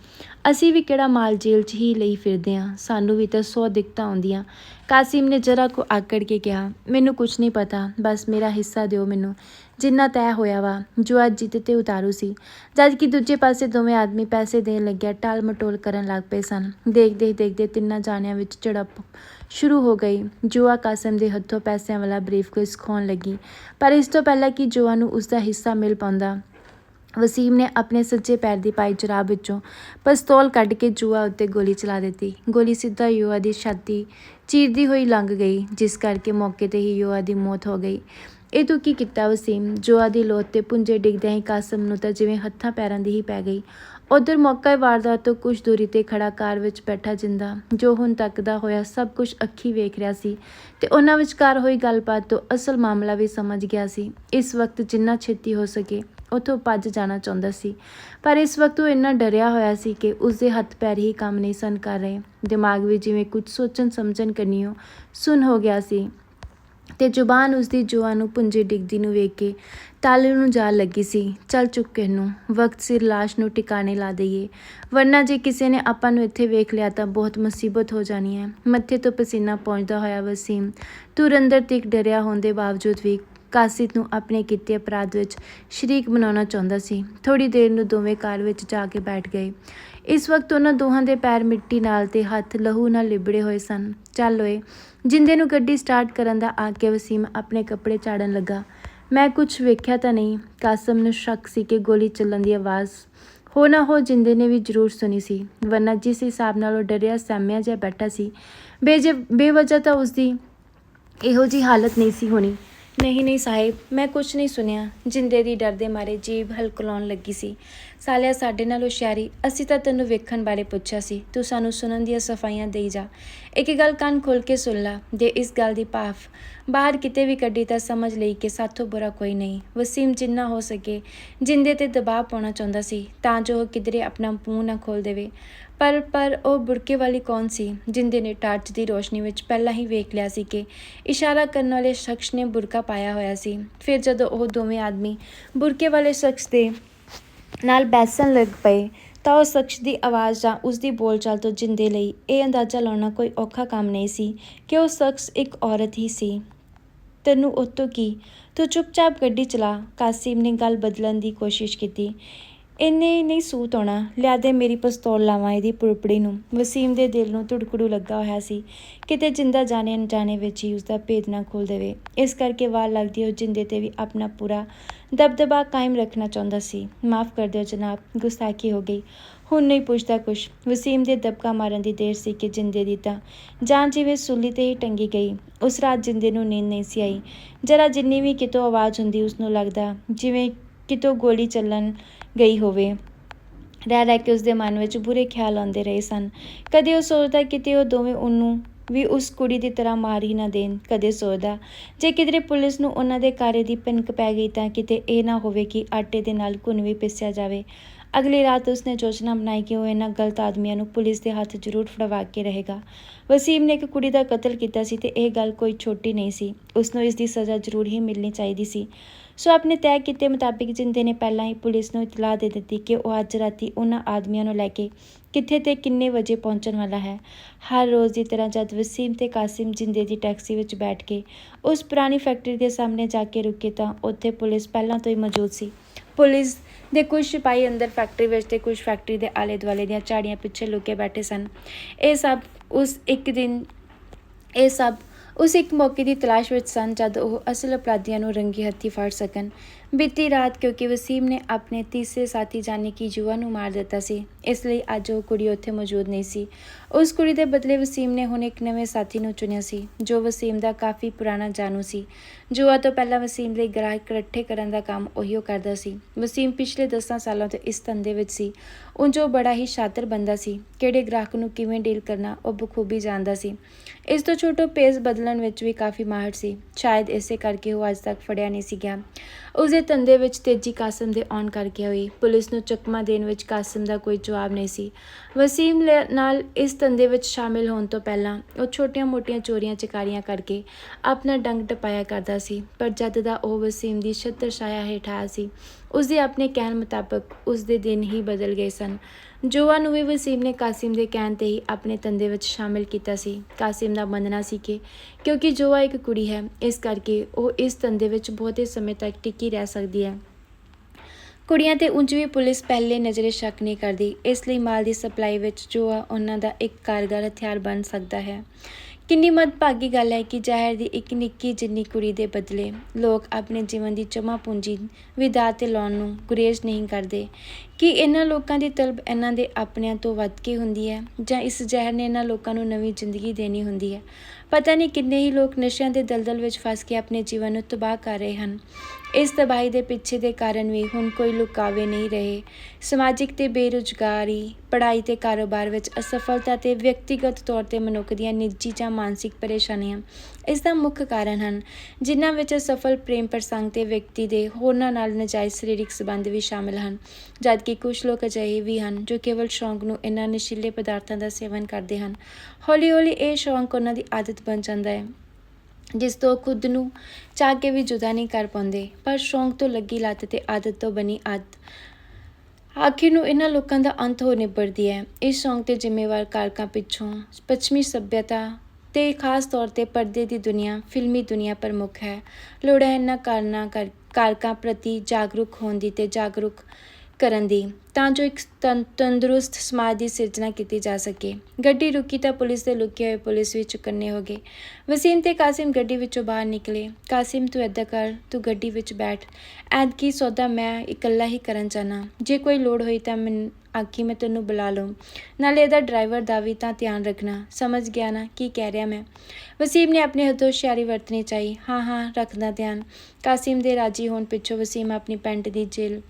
ਅਸੀਂ ਵੀ ਕਿਹੜਾ ਮਾਲ ਜੇਲ੍ਹ 'ਚ ਹੀ ਲਈ ਫਿਰਦੇ ਹਾਂ? ਸਾਨੂੰ ਵੀ ਤਾਂ ਸੌ ਦਿੱਕਤਾਂ ਆਉਂਦੀਆਂ। ਕਾਸਿਮ ਨੇ ਜਰਾ ਕੋ ਆਕੜ ਕੇ ਕਿਹਾ, ਮੈਨੂੰ ਕੁਝ ਨਹੀਂ ਪਤਾ, ਬਸ ਮੇਰਾ ਹਿੱਸਾ ਦਿਓ ਮੈਨੂੰ। ਜਿੰਨਾ ਤੈਅ ਹੋਇਆ ਵਾ, ਜੋ ਅੱਜ ਜਿੱਤ ਤੇ ਉਤਾਰੂ ਸੀ। ਜਦ ਕਿ ਦੂਜੇ ਪਾਸੇ ਦੋਵੇਂ ਆਦਮੀ ਪੈਸੇ ਦੇਣ ਲੱਗਿਆ ਟਾਲ ਮਟੋਲ ਕਰਨ ਲੱਗ ਪਏ ਸਨ। ਦੇਖਦੇ ਦੇਖਦੇ ਤਿੰਨਾਂ ਜਾਣਿਆਂ ਵਿੱਚ ਝੜਪ ਸ਼ੁਰੂ ਹੋ ਗਈ। ਜੋਆ ਕਾਸਮ ਦੇ ਹੱਥੋਂ ਪੈਸਿਆਂ ਵਾਲਾ ਬਰੀਫਕੇਸ ਖੋਣ ਲੱਗੀ। ਪਰ ਇਸ ਤੋਂ ਪਹਿਲਾਂ ਕਿ ਜੋਆ ਨੂੰ ਉਸ ਦਾ ਹਿੱਸਾ ਮਿਲ ਪਾਉਂਦਾ ਵਸੀਮ ਨੇ ਆਪਣੇ ਸੱਜੇ ਪੈਰ ਦੀ ਪਾਈ ਜਰਾਬ ਵਿੱਚੋਂ ਪਿਸਤੌਲ ਕੱਢ ਕੇ ਜੂਆ ਉੱਤੇ ਗੋਲੀ ਚਲਾ ਦਿੱਤੀ। ਗੋਲੀ ਸਿੱਧਾ ਯੋਆ ਦੀ ਛਾਤੀ ਚੀਰਦੀ ਹੋਈ ਲੰਘ ਗਈ, ਜਿਸ ਕਰਕੇ ਮੌਕੇ ਤੇ ਹੀ ਯੋਆ ਦੀ ਮੌਤ ਹੋ ਗਈ। ਇਹ ਤੂੰ ਕੀ ਕੀਤਾ ਵਸੀਮ? ਜੂਆ ਦੀ ਲੋਤ ਤੇ ਪੁੰਜੇ ਡਿੱਗਦਿਆਂ ਹੀ ਕਾਸਮ ਨੂੰ ਤਾਂ ਜਿਵੇਂ ਹੱਥਾਂ ਪੈਰਾਂ ਦੀ ਹੀ ਪੈ ਗਈ। ਉਧਰ ਮੌਕਾ ਵਾਰਦਾਤ ਤੋਂ ਕੁਝ ਦੂਰੀ ਤੇ ਖੜਾ ਕਾਰ ਵਿੱਚ ਬੈਠਾ ਜਿੰਦਾ, ਜੋ ਹੁਣ ਤੱਕ ਦਾ ਹੋਇਆ ਸਭ ਕੁਝ ਅੱਖੀ ਵੇਖ ਰਿਹਾ ਸੀ ਤੇ ਉਹਨਾਂ ਵਿਚਕਾਰ ਹੋਈ ਗੱਲਬਾਤ ਤੋਂ ਅਸਲ ਮਾਮਲਾ ਵੀ ਸਮਝ ਗਿਆ ਸੀ। ਇਸ ਵਕਤ ਜਿੰਨਾ ਛੇਤੀ ਹੋ ਸਕੇ ਉਥੋਂ ਭੱਜ ਜਾਣਾ ਚਾਹੁੰਦਾ ਸੀ। ਪਰ ਇਸ ਵਕਤ ਉਹ ਇੰਨਾ ਡਰਿਆ ਹੋਇਆ ਸੀ ਕਿ ਉਸ ਦੇ ਹੱਥ ਪੈਰ ਹੀ ਕੰਮ ਨਹੀਂ ਸਨ ਕਰ ਰਹੇ। ਦਿਮਾਗ ਵਿੱਚ ਜਿਵੇਂ ਕੁਝ ਸੋਚਣ ਸਮਝਣ ਕਰਨੀਓ ਸੁਨ ਹੋ ਗਿਆ ਸੀ ਤੇ ਜ਼ੁਬਾਨ ਉਸ ਦੀ ਜੋਆ ਨੂੰ ਪੁੰਜੇ ਡਿੱਗਦੀ ਨੂੰ ਵੇਖ ਕੇ ਤਾਲੇ ਨੂੰ ਜਾ ਲੱਗੀ ਸੀ। ਚੱਲ ਚੁੱਕੇ ਨੂੰ ਵਕਤ ਸਿਰ ਲਾਸ਼ ਨੂੰ ਟਿਕਾਣੇ ਲਾ ਦਈਏ। ਵਰਨਾ ਜੇ ਕਿਸੇ ਨੇ ਆਪਾਂ ਨੂੰ ਇੱਥੇ ਵੇਖ ਲਿਆ ਤਾਂ ਬਹੁਤ ਮੁਸੀਬਤ ਹੋ ਜਾਣੀ ਹੈ। ਮੱਥੇ ਤੋਂ ਪਸੀਨਾ ਪਹੁੰਚਦਾ ਹੋਇਆ ਵਸੀਮ ਤੁਰ ਅੰਦਰ ਤੀਕ ਡਰਿਆ ਹੋਣ ਦੇ ਬਾਵਜੂਦ ਵੀ ਕਾਸਿਤ ਨੂੰ ਆਪਣੇ ਕੀਤੇ ਅਪਰਾਧ ਵਿੱਚ ਸ਼ਰੀਕ ਬਣਾਉਣਾ ਚਾਹੁੰਦਾ ਸੀ। ਥੋੜੀ ਦੇਰ ਨੂੰ ਦੋਵੇਂ ਕਾਰ ਵਿੱਚ ਜਾ ਕੇ ਬੈਠ ਗਏ। ਇਸ ਵਕਤ ਉਹਨਾਂ ਦੋਹਾਂ ਦੇ ਪੈਰ ਮਿੱਟੀ ਨਾਲ ਤੇ ਹੱਥ ਲਹੂ ਨਾਲ ਲਿਬੜੇ ਹੋਏ ਸਨ। ਚੱਲ ਓਏ, ਜਿੰਦੇ ਨੂੰ ਗੱਡੀ ਸਟਾਰਟ ਕਰਨ ਦਾ ਆ ਕੇ ਵਸੀਮ ਆਪਣੇ ਕੱਪੜੇ ਝਾੜਨ ਲੱਗਾ। ਮੈਂ ਕੁਝ ਵੇਖਿਆ ਤਾਂ ਨਹੀਂ। ਕਾਸਮ ਨੂੰ ਸ਼ੱਕ ਸੀ ਕਿ ਗੋਲੀ ਚੱਲਣ ਦੀ ਆਵਾਜ਼ ਹੋ ਨਾ ਹੋ ਜਿੰਦੇ ਨੇ ਵੀ ਜ਼ਰੂਰ ਸੁਣੀ ਸੀ। ਵਰਨਾ ਜਿਸ ਹਿਸਾਬ ਨਾਲ ਉਹ ਡਰਿਆ, ਸਹਿਮਿਆ ਜਿਹਾ ਬੈਠਾ ਸੀ। ਬੇਜ ਬੇਵਜ੍ਹਾ ਤਾਂ ਉਸਦੀ ਇਹੋ ਜੀ ਹਾਲਤ ਨਹੀਂ ਸੀ ਹੋਣੀ। ਨਹੀਂ ਨਹੀਂ ਸਾਹਿਬ, ਮੈਂ ਕੁਝ ਨਹੀਂ ਸੁਣਿਆ। ਜਿੰਦੇ ਦੀ ਡਰ ਦੇ ਮਾਰੇ ਜੀਭ ਹਲਕਲਾਉਣ ਲੱਗੀ ਸੀ। ਸਾਲਿਆ, ਸਾਡੇ ਨਾਲ ਹੁਸ਼ਿਆਰੀ ਅਸੀਂ ਤਾਂ ਤੈਨੂੰ ਵੇਖਣ ਬਾਰੇ ਪੁੱਛਿਆ ਸੀ। ਤੂੰ ਸਾਨੂੰ ਸੁਣਨ ਦੀਆਂ ਸਫਾਈਆਂ ਦੇਈ ਜਾ। ਇੱਕ ਗੱਲ ਕੰਨ ਖੋਲ ਕੇ ਸੁਣ ਲਾ ਦੇ ਇਸ ਗੱਲ ਦੀ ਭਾਫ। ਬਾਹਰ ਕਿਤੇ ਵੀ ਕੱਢੀ ਤਾਂ ਸਮਝ ਲਈ ਕਿ ਸਾਥੋਂ ਬੁਰਾ ਕੋਈ ਨਹੀਂ। ਵਸੀਮ ਜਿੰਨਾ ਹੋ ਸਕੇ, ਜਿੰਦੇ ਤੇ ਦਬਾਅ ਪਾਉਣਾ ਚਾਹੁੰਦਾ ਸੀ, ਤਾਂ ਜੋ ਉਹ ਕਿਧਰੇ ਆਪਣਾ ਮੂੰਹ ਨਾ ਖੋਲ ਦੇਵੇ। ਪਰ ਪਰ ਉਹ ਬੁਰਕੇ ਵਾਲੀ ਕੌਣ ਸੀ ਜਿੰਦੇ ਨੇ ਟਾਰਚ ਦੀ ਰੋਸ਼ਨੀ ਵਿੱਚ ਪਹਿਲਾਂ ਹੀ ਵੇਖ ਲਿਆ ਸੀ ਕਿ ਇਸ਼ਾਰਾ ਕਰਨ ਵਾਲੇ ਸ਼ਖਸ ਨੇ ਬੁਰਕਾ ਪਾਇਆ ਹੋਇਆ ਸੀ। ਫਿਰ ਜਦੋਂ ਉਹ ਦੋਵੇਂ ਆਦਮੀ ਬੁਰਕੇ ਵਾਲੇ ਸ਼ਖਸ ਦੇ ਨਾਲ ਬੈਸਣ ਲੱਗ ਪਏ, ਤਾਂ ਉਸ ਸ਼ਖਸ ਦੀ ਆਵਾਜ਼ ਜਾਂ ਉਸ ਦੀ ਬੋਲਚਾਲ ਤੋਂ ਜਿੰਦੇ ਲਈ ਇਹ ਅੰਦਾਜ਼ਾ ਲਾਉਣਾ ਕੋਈ ਔਖਾ ਕੰਮ ਨਹੀਂ ਸੀ ਕਿ ਉਹ ਸ਼ਖਸ ਇੱਕ ਔਰਤ ਹੀ ਸੀ। ਤੈਨੂੰ ਉਤੋਂ ਕੀ? ਤੂੰ ਚੁੱਪਚਾਪ ਗੱਡੀ ਚਲਾ। ਕਾਸਿਮ ਨੇ ਗੱਲ ਬਦਲਣ ਦੀ ਕੋਸ਼ਿਸ਼ ਕੀਤੀ। ਇੰਨੇ ਨਹੀਂ ਸੂਤ ਆਉਣਾ। ਲਿਆ ਦੇ ਮੇਰੀ ਪਿਸਤੌਲ, ਲਾਵਾਂ ਇਹਦੀ ਪੁਰਪੜੀ ਨੂੰ। ਵਸੀਮ ਦੇ ਦਿਲ ਨੂੰ ਧੁੜਕੜੂ ਲੱਗਾ ਹੋਇਆ ਸੀ। ਕਿਤੇ ਜਿੰਦਾ ਜਾਣੇ ਅਣਜਾਣੇ ਵਿੱਚ ਹੀ ਉਸਦਾ ਭੇਦ ਨਾ ਖੋਲ ਦੇਵੇ। ਇਸ ਕਰਕੇ ਵਾਰ ਲੱਗਦੀ ਉਹ ਜਿੰਦੇ ਤੇ ਵੀ ਆਪਣਾ ਪੂਰਾ ਦਬਦਬਾ ਕਾਇਮ ਰੱਖਣਾ ਚਾਹੁੰਦਾ ਸੀ। ਮਾਫ ਕਰ ਦਿਓ ਜਨਾਬ, ਗੁਸਤਾਖੀ ਹੋ ਗਈ। ਹੁਣ ਨਹੀਂ ਪੁੱਛਦਾ ਕੁਛ। ਵਸੀਮ ਦੇ ਦਬਕਾ ਮਾਰਨ ਦੀ ਦੇਰ ਸੀ ਕਿ ਜਿੰਦੇ ਦੀ ਤਾਂ ਜਾਨ ਜਿਵੇਂ ਸੂਲੀ ਤੇ ਹੀ ਟੰਗੀ ਗਈ। ਉਸ ਰਾਤ ਜਿੰਦੇ ਨੂੰ ਨੀਂਦ ਨਹੀਂ ਸੀ ਆਈ। ਜਰਾ ਜਿੰਨੀ ਵੀ ਕਿਤੋਂ ਆਵਾਜ਼ ਹੁੰਦੀ ਉਸ ਨੂੰ ਲੱਗਦਾ, ਜਿਵੇਂ ਕਿਤੋਂ ਗੋਲੀ ਚੱਲਣ ਗਈ ਹੋਵੇ। ਰਹਿ ਰਹਿ ਕੇ ਉਸ ਦੇ ਮਨ ਵਿੱਚ ਬੁਰੇ ਖਿਆਲ ਆਉਂਦੇ ਰਹੇ ਸਨ। ਕਦੇ ਉਹ ਸੋਚਦਾ ਕਿਤੇ ਉਹ ਦੋਵੇਂ ਉਹਨੂੰ ਵੀ ਉਸ ਕੁੜੀ ਦੀ ਤਰ੍ਹਾਂ ਮਾਰ ਹੀ ਨਾ ਦੇਣ। ਕਦੇ ਸੋਚਦਾ, ਜੇ ਕਿਧਰੇ ਪੁਲਿਸ ਨੂੰ ਉਹਨਾਂ ਦੇ ਕਾਰੇ ਦੀ ਪਿੰਕ ਪੈ ਗਈ ਤਾਂ ਕਿਤੇ ਇਹ ਨਾ ਹੋਵੇ ਕਿ ਆਟੇ ਦੇ ਨਾਲ ਘੁਣ ਵੀ ਪਿਸਿਆ ਜਾਵੇ। ਅਗਲੀ ਰਾਤ ਉਸਨੇ ਯੋਜਨਾ ਬਣਾਈ ਕਿ ਉਹ ਇਹਨਾਂ ਗਲਤ ਆਦਮੀਆਂ ਨੂੰ ਪੁਲਿਸ ਦੇ ਹੱਥ ਜ਼ਰੂਰ ਫੜਵਾ ਕੇ ਰਹੇਗਾ। ਵਸੀਮ ਨੇ ਇੱਕ ਕੁੜੀ ਦਾ ਕਤਲ ਕੀਤਾ ਸੀ ਤੇ ਇਹ ਗੱਲ ਕੋਈ ਛੋਟੀ ਨਹੀਂ ਸੀ। ਉਸ ਨੂੰ ਇਸ ਦੀ ਸਜ਼ਾ ਜ਼ਰੂਰ ਹੀ ਮਿਲਣੀ ਚਾਹੀਦੀ ਸੀ। ਸੋ ਆਪਣੇ ਤੈਅ ਕੀਤੇ ਮੁਤਾਬਿਕ ਜਿੰਦੇ ਨੇ ਪਹਿਲਾਂ ਹੀ ਪੁਲਿਸ ਨੂੰ ਇਤਲਾਹ ਦੇ ਦਿੱਤੀ ਕਿ ਉਹ ਅੱਜ ਰਾਤੀ ਉਹਨਾਂ ਆਦਮੀਆਂ ਨੂੰ ਲੈ ਕੇ ਕਿੱਥੇ ਤੇ ਕਿੰਨੇ ਵਜੇ ਪਹੁੰਚਣ ਵਾਲਾ ਹੈ। ਹਰ ਰੋਜ਼ ਦੀ ਤਰ੍ਹਾਂ ਜਦ ਵਸੀਮ ਤੇ ਕਾਸਿਮ ਜਿੰਦੇ ਦੀ ਟੈਕਸੀ ਵਿੱਚ ਬੈਠ ਕੇ ਉਸ ਪੁਰਾਣੀ ਫੈਕਟਰੀ ਦੇ ਸਾਹਮਣੇ ਜਾ ਕੇ ਰੁਕੇ ਤਾਂ ਉੱਥੇ ਪੁਲਿਸ ਪਹਿਲਾਂ ਤੋਂ ਹੀ ਮੌਜੂਦ ਸੀ। ਪੁਲਿਸ ਦੇ ਕੁਝ ਸਿਪਾਹੀ ਅੰਦਰ ਫੈਕਟਰੀ ਵਿੱਚ ਤੇ ਕੁਝ ਫੈਕਟਰੀ ਦੇ ਆਲੇ ਦੁਆਲੇ ਦੀਆਂ ਝਾੜੀਆਂ ਪਿੱਛੇ ਲੁਕੇ ਬੈਠੇ ਸਨ। ਇਹ ਸਭ ਉਸ ਇੱਕ ਦਿਨ, ਇਹ ਸਭ ਉਸ ਇੱਕ ਮੌਕੇ ਦੀ ਤਲਾਸ਼ ਵਿੱਚ ਸਨ ਜਦ ਉਹ ਅਸਲ ਅਪਰਾਧੀਆਂ ਨੂੰ ਰੰਗੀ ਹੱਥੀ ਫੜ ਸਕਣ। ਬੀਤੀ ਰਾਤ ਕਿਉਂਕਿ ਵਸੀਮ ਨੇ ਆਪਣੇ ਤੀਸਰੇ ਸਾਥੀ ਜਾਨੀ ਕਿ ਜੁਆ ਨੂੰ ਮਾਰ ਦਿੱਤਾ ਸੀ, ਇਸ ਲਈ ਅੱਜ ਉਹ ਕੁੜੀ ਉੱਥੇ ਮੌਜੂਦ ਨਹੀਂ ਸੀ। ਉਸ ਕੁੜੀ ਦੇ ਬਦਲੇ ਵਸੀਮ ਨੇ ਹੁਣ ਇੱਕ ਨਵੇਂ ਸਾਥੀ ਨੂੰ ਚੁਣਿਆ ਸੀ, ਜੋ ਵਸੀਮ ਦਾ ਕਾਫੀ ਪੁਰਾਣਾ ਜਾਣੂ ਸੀ। ਜੁਆ ਤੋਂ ਪਹਿਲਾਂ ਵਸੀਮ ਲਈ ਗ੍ਰਾਹਕ ਇਕੱਠੇ ਕਰਨ ਦਾ ਕੰਮ ਉਹੀਓ ਕਰਦਾ ਸੀ। ਵਸੀਮ ਪਿਛਲੇ 10 ਸਾਲਾਂ ਤੋਂ ਇਸ ਧੰਦੇ ਵਿੱਚ ਸੀ। ਉਂਝ ਬੜਾ ਹੀ ਸ਼ਾਤਰ ਬੰਦਾ ਸੀ। ਕਿਹੜੇ ਗ੍ਰਾਹਕ ਨੂੰ ਕਿਵੇਂ ਡੀਲ ਕਰਨਾ, ਉਹ ਬਖੂਬੀ ਜਾਣਦਾ ਸੀ। ਇਸ ਤੋਂ ਛੋਟੋ ਪੇਸ ਬਦਲਣ ਵਿੱਚ ਵੀ ਕਾਫੀ ਮਾਹਰ ਸੀ। ਸ਼ਾਇਦ ਇਸੇ ਕਰਕੇ ਉਹ ਅੱਜ ਤੱਕ ਫੜਿਆ ਨਹੀਂ ਸੀ ਗਿਆ ਉਸ ਦੇ ਧੰਦੇ ਵਿੱਚ ਤੇਜ਼ੀ ਕਾਸਮ ਦੇ ਆਉਣ ਕਰਕੇ ਹੋਈ। ਪੁਲਿਸ ਨੂੰ ਚਕਮਾ ਦੇਣ ਵਿੱਚ ਕਾਸਮ ਦਾ ਕੋਈ ਜਵਾਬ ਨਹੀਂ ਸੀ। ਵਸੀਮ ਲੈ- ਨਾਲ ਇਸ ਧੰਦੇ ਵਿੱਚ ਸ਼ਾਮਿਲ ਹੋਣ ਤੋਂ ਪਹਿਲਾਂ ਉਹ ਛੋਟੀਆਂ-ਮੋਟੀਆਂ ਚੋਰੀਆਂ ਚਕਾਰੀਆਂ ਕਰਕੇ ਆਪਣਾ ਡੰਗ ਟਪਾਇਆ ਕਰਦਾ ਸੀ, ਪਰ ਜਦ ਦਾ ਉਹ ਵਸੀਮ ਦੀ ਛਤਰ ਛਾਇਆ ਹੇਠ ਆਇਆ ਸੀ ਉਸ ਦੇ ਆਪਣੇ ਕਹਿਣ ਮੁਤਾਬਕ ਉਸ ਦੇ ਦਿਨ ਹੀ ਬਦਲ ਗਏ ਸਨ। ਜੋਆ ਨੂੰ ਵੀ ਵਸੀਮ ਨੇ ਕਾਸਿਮ ਦੇ ਕਹਿਣ ਤੇ ਹੀ ਆਪਣੇ ਧੰਦੇ ਵਿੱਚ ਸ਼ਾਮਿਲ ਕੀਤਾ ਸੀ। ਕਾਸਿਮ ਦਾ ਮੰਨਣਾ ਸੀ ਕਿ ਕਿਉਂਕਿ ਜੋਆ ਇੱਕ ਕੁੜੀ ਹੈ, ਇਸ ਕਰਕੇ ਉਹ ਇਸ ਧੰਦੇ ਵਿੱਚ ਬਹੁਤੇ ਸਮੇਂ ਤੱਕ ਟਿਕੀ ਰਹਿ ਸਕਦੀ ਹੈ। ਕੁੜੀਆਂ ਤੇ ਉਂਝ ਵੀ ਪੁਲਿਸ ਪਹਿਲੇ ਨਜ਼ਰੇ ਸ਼ੱਕ ਨਹੀਂ ਕਰਦੀ, ਇਸ ਲਈ ਮਾਲ ਦੀ ਸਪਲਾਈ ਵਿੱਚ ਜੋਆ ਉਹਨਾਂ ਦਾ ਇੱਕ ਕਾਰਗਰ ਹਥਿਆਰ ਬਣ ਸਕਦਾ ਹੈ। ਕਿੰਨੀ ਮਦਭਾਗੀ ਗੱਲ ਹੈ ਕਿ ਜ਼ਹਿਰ ਦੀ ਇੱਕ ਨਿੱਕੀ ਜਿੰਨੀ ਕੁੜੀ ਦੇ ਬਦਲੇ ਲੋਕ ਆਪਣੇ ਜੀਵਨ ਦੀ ਜਮਾ ਪੂੰਜੀ ਵਿਦਾ ਤੇ ਲਾਉਣ ਨੂੰ ਗੁਰੇਜ਼ ਨਹੀਂ ਕਰਦੇ। ਕਿ ਇਹਨਾਂ ਲੋਕਾਂ ਦੀ ਤਲਬ ਇਹਨਾਂ ਦੇ ਆਪਣਿਆਂ ਤੋਂ ਵੱਧ ਕੇ ਹੁੰਦੀ ਹੈ ਜਾਂ ਇਸ ਜ਼ਹਿਰ ਨੇ ਇਹਨਾਂ ਲੋਕਾਂ ਨੂੰ ਨਵੀਂ ਜ਼ਿੰਦਗੀ ਦੇਣੀ ਹੁੰਦੀ ਹੈ। ਪਤਾ ਨਹੀਂ ਕਿੰਨੇ ਹੀ ਲੋਕ ਨਸ਼ਿਆਂ ਦੇ ਦਲਦਲ ਵਿੱਚ ਫਸ ਕੇ ਆਪਣੇ ਜੀਵਨ ਨੂੰ ਤਬਾਹ ਕਰ ਰਹੇ ਹਨ। ਇਸ ਤਬਾਹੀ ਦੇ ਪਿੱਛੇ ਦੇ ਕਾਰਨ ਵੀ ਹੁਣ ਕੋਈ ਲੁਕਾਵੇ ਨਹੀਂ ਰਹੇ। ਸਮਾਜਿਕ ਤੇ ਬੇਰੁਜ਼ਗਾਰੀ, ਪੜ੍ਹਾਈ ਤੇ ਕਾਰੋਬਾਰ ਵਿੱਚ ਅਸਫਲਤਾ ਤੇ ਵਿਅਕਤੀਗਤ ਤੌਰ ਤੇ ਮਨੁੱਖ ਦੀਆਂ ਨਿੱਜੀ ਜਾਂ ਮਾਨਸਿਕ ਪਰੇਸ਼ਾਨੀਆਂ ਇਸ ਦਾ ਮੁੱਖ ਕਾਰਨ ਹਨ, ਜਿਨ੍ਹਾਂ ਵਿੱਚ ਅਸਫਲ ਪ੍ਰੇਮ ਪ੍ਰਸੰਗ ਤੇ ਵਿਅਕਤੀ ਦੇ ਹੋਰਨਾਂ ਨਾਲ ਨਜਾਇਜ਼ ਸਰੀਰਕ ਸੰਬੰਧ ਵੀ ਸ਼ਾਮਿਲ ਹਨ, ਜਦਕਿ ਕੁਝ ਲੋਕ ਅਜਿਹੇ ਵੀ ਹਨ ਜੋ ਕੇਵਲ ਸ਼ੌਂਕ ਨੂੰ ਇਹਨਾਂ ਨਸ਼ੀਲੇ ਪਦਾਰਥਾਂ ਦਾ ਸੇਵਨ ਕਰਦੇ ਹਨ। ਹੌਲੀ-ਹੌਲੀ ਇਹ ਸ਼ੌਂਕ ਉਹਨਾਂ ਦੀ ਆਦਤ ਬਣ ਜਾਂਦਾ ਹੈ, ਜਿਸ ਤੋਂ ਖੁਦ ਨੂੰ ਚਾਹ ਕੇ ਵੀ ਜੁਦਾ ਨਹੀਂ ਕਰ ਪਾਉਂਦੇ, ਪਰ ਸ਼ੌਂਕ ਤੋਂ ਲੱਗੀ ਲੱਤ ਤੇ ਆਦਤ ਤੋਂ ਬਣੀ ਆਦਤ ਆਖਿਰ ਨੂੰ ਇਹਨਾਂ ਲੋਕਾਂ ਦਾ ਅੰਤ ਹੋ ਨਿਬੜਦੀ ਹੈ। ਇਸ ਸ਼ੌਂਕ ਤੇ ਜ਼ਿੰਮੇਵਾਰ ਕਾਰਕਾਂ ਪਿੱਛੋਂ ਪੱਛਮੀ ਸੱਭਿਅਤਾ ਤੇ ਖਾਸ ਤੌਰ ਤੇ ਪਰਦੇ ਦੀ ਦੁਨੀਆ, ਫਿਲਮੀ ਦੁਨੀਆ ਪ੍ਰਮੁੱਖ ਹੈ। ਲੋੜ ਹੈ ਇਹਨਾਂ ਕਾਰਨਾਂ ਕਰ- ਕਾਰਕਾਂ ਪ੍ਰਤੀ ਜਾਗਰੂਕ ਹੋਣ ਦੀ ਤੇ ਜਾਗਰੂਕ ਕਰਨ ਦੀ, ਤਾਂ ਜੋ ਇੱਕ ਤੰ- ਤੰਦਰੁਸਤ ਸਮਾਜ ਦੀ ਸਿਰਜਣਾ ਕੀਤੀ ਜਾ ਸਕੇ। ਗੱਡੀ ਰੁਕੀ ਤਾਂ ਪੁਲਿਸ ਦੇ ਲੁਕੇ ਹੋਏ ਪੁਲਿਸ ਵੀ ਚੁਕੰਨੇ ਹੋ ਗਏ। ਵਸੀਮ ਤੇ ਕਾਸਿਮ ਗੱਡੀ ਵਿੱਚੋਂ ਬਾਹਰ ਨਿਕਲੇ। ਕਾਸਿਮ, ਤੂੰ ਏਦਾਂ ਕਰ, ਤੂੰ ਗੱਡੀ ਵਿੱਚ ਬੈਠ। ਐਤਕੀ ਸੌਦਾ ਮੈਂ ਇਕੱਲਾ ਹੀ ਕਰਨ ਚਾਹਨਾ ਜੇ ਕੋਈ ਲੋੜ ਹੋਈ ਤਾਂ ਮੈਂ ਆਖੀ ਮੈਂ ਤੈਨੂੰ ਬੁਲਾ ਲਵਾਂ ਨਾਲੇ ਇਹਦਾ ਡਰਾਈਵਰ ਦਾ ਵੀ ਤਾਂ ਧਿਆਨ ਰੱਖਣਾ। ਸਮਝ ਗਿਆ ਨਾ ਕੀ ਕਹਿ ਰਿਹਾ ਮੈਂ। ਵਸੀਮ ਨੇ ਆਪਣੇ ਹੱਥੋਂ ਹੁਸ਼ਿਆਰੀ ਵਰਤਣੀ ਚਾਹੀ। ਹਾਂ ਹਾਂ, ਰੱਖਦਾ ਧਿਆਨ। ਕਾਸਿਮ ਦੇ ਰਾਜੀ ਹੋਣ ਪਿੱਛੋਂ ਵਸੀਮ ਆਪਣੀ ਪੈਂਟ ਦੀ ਜੇਲ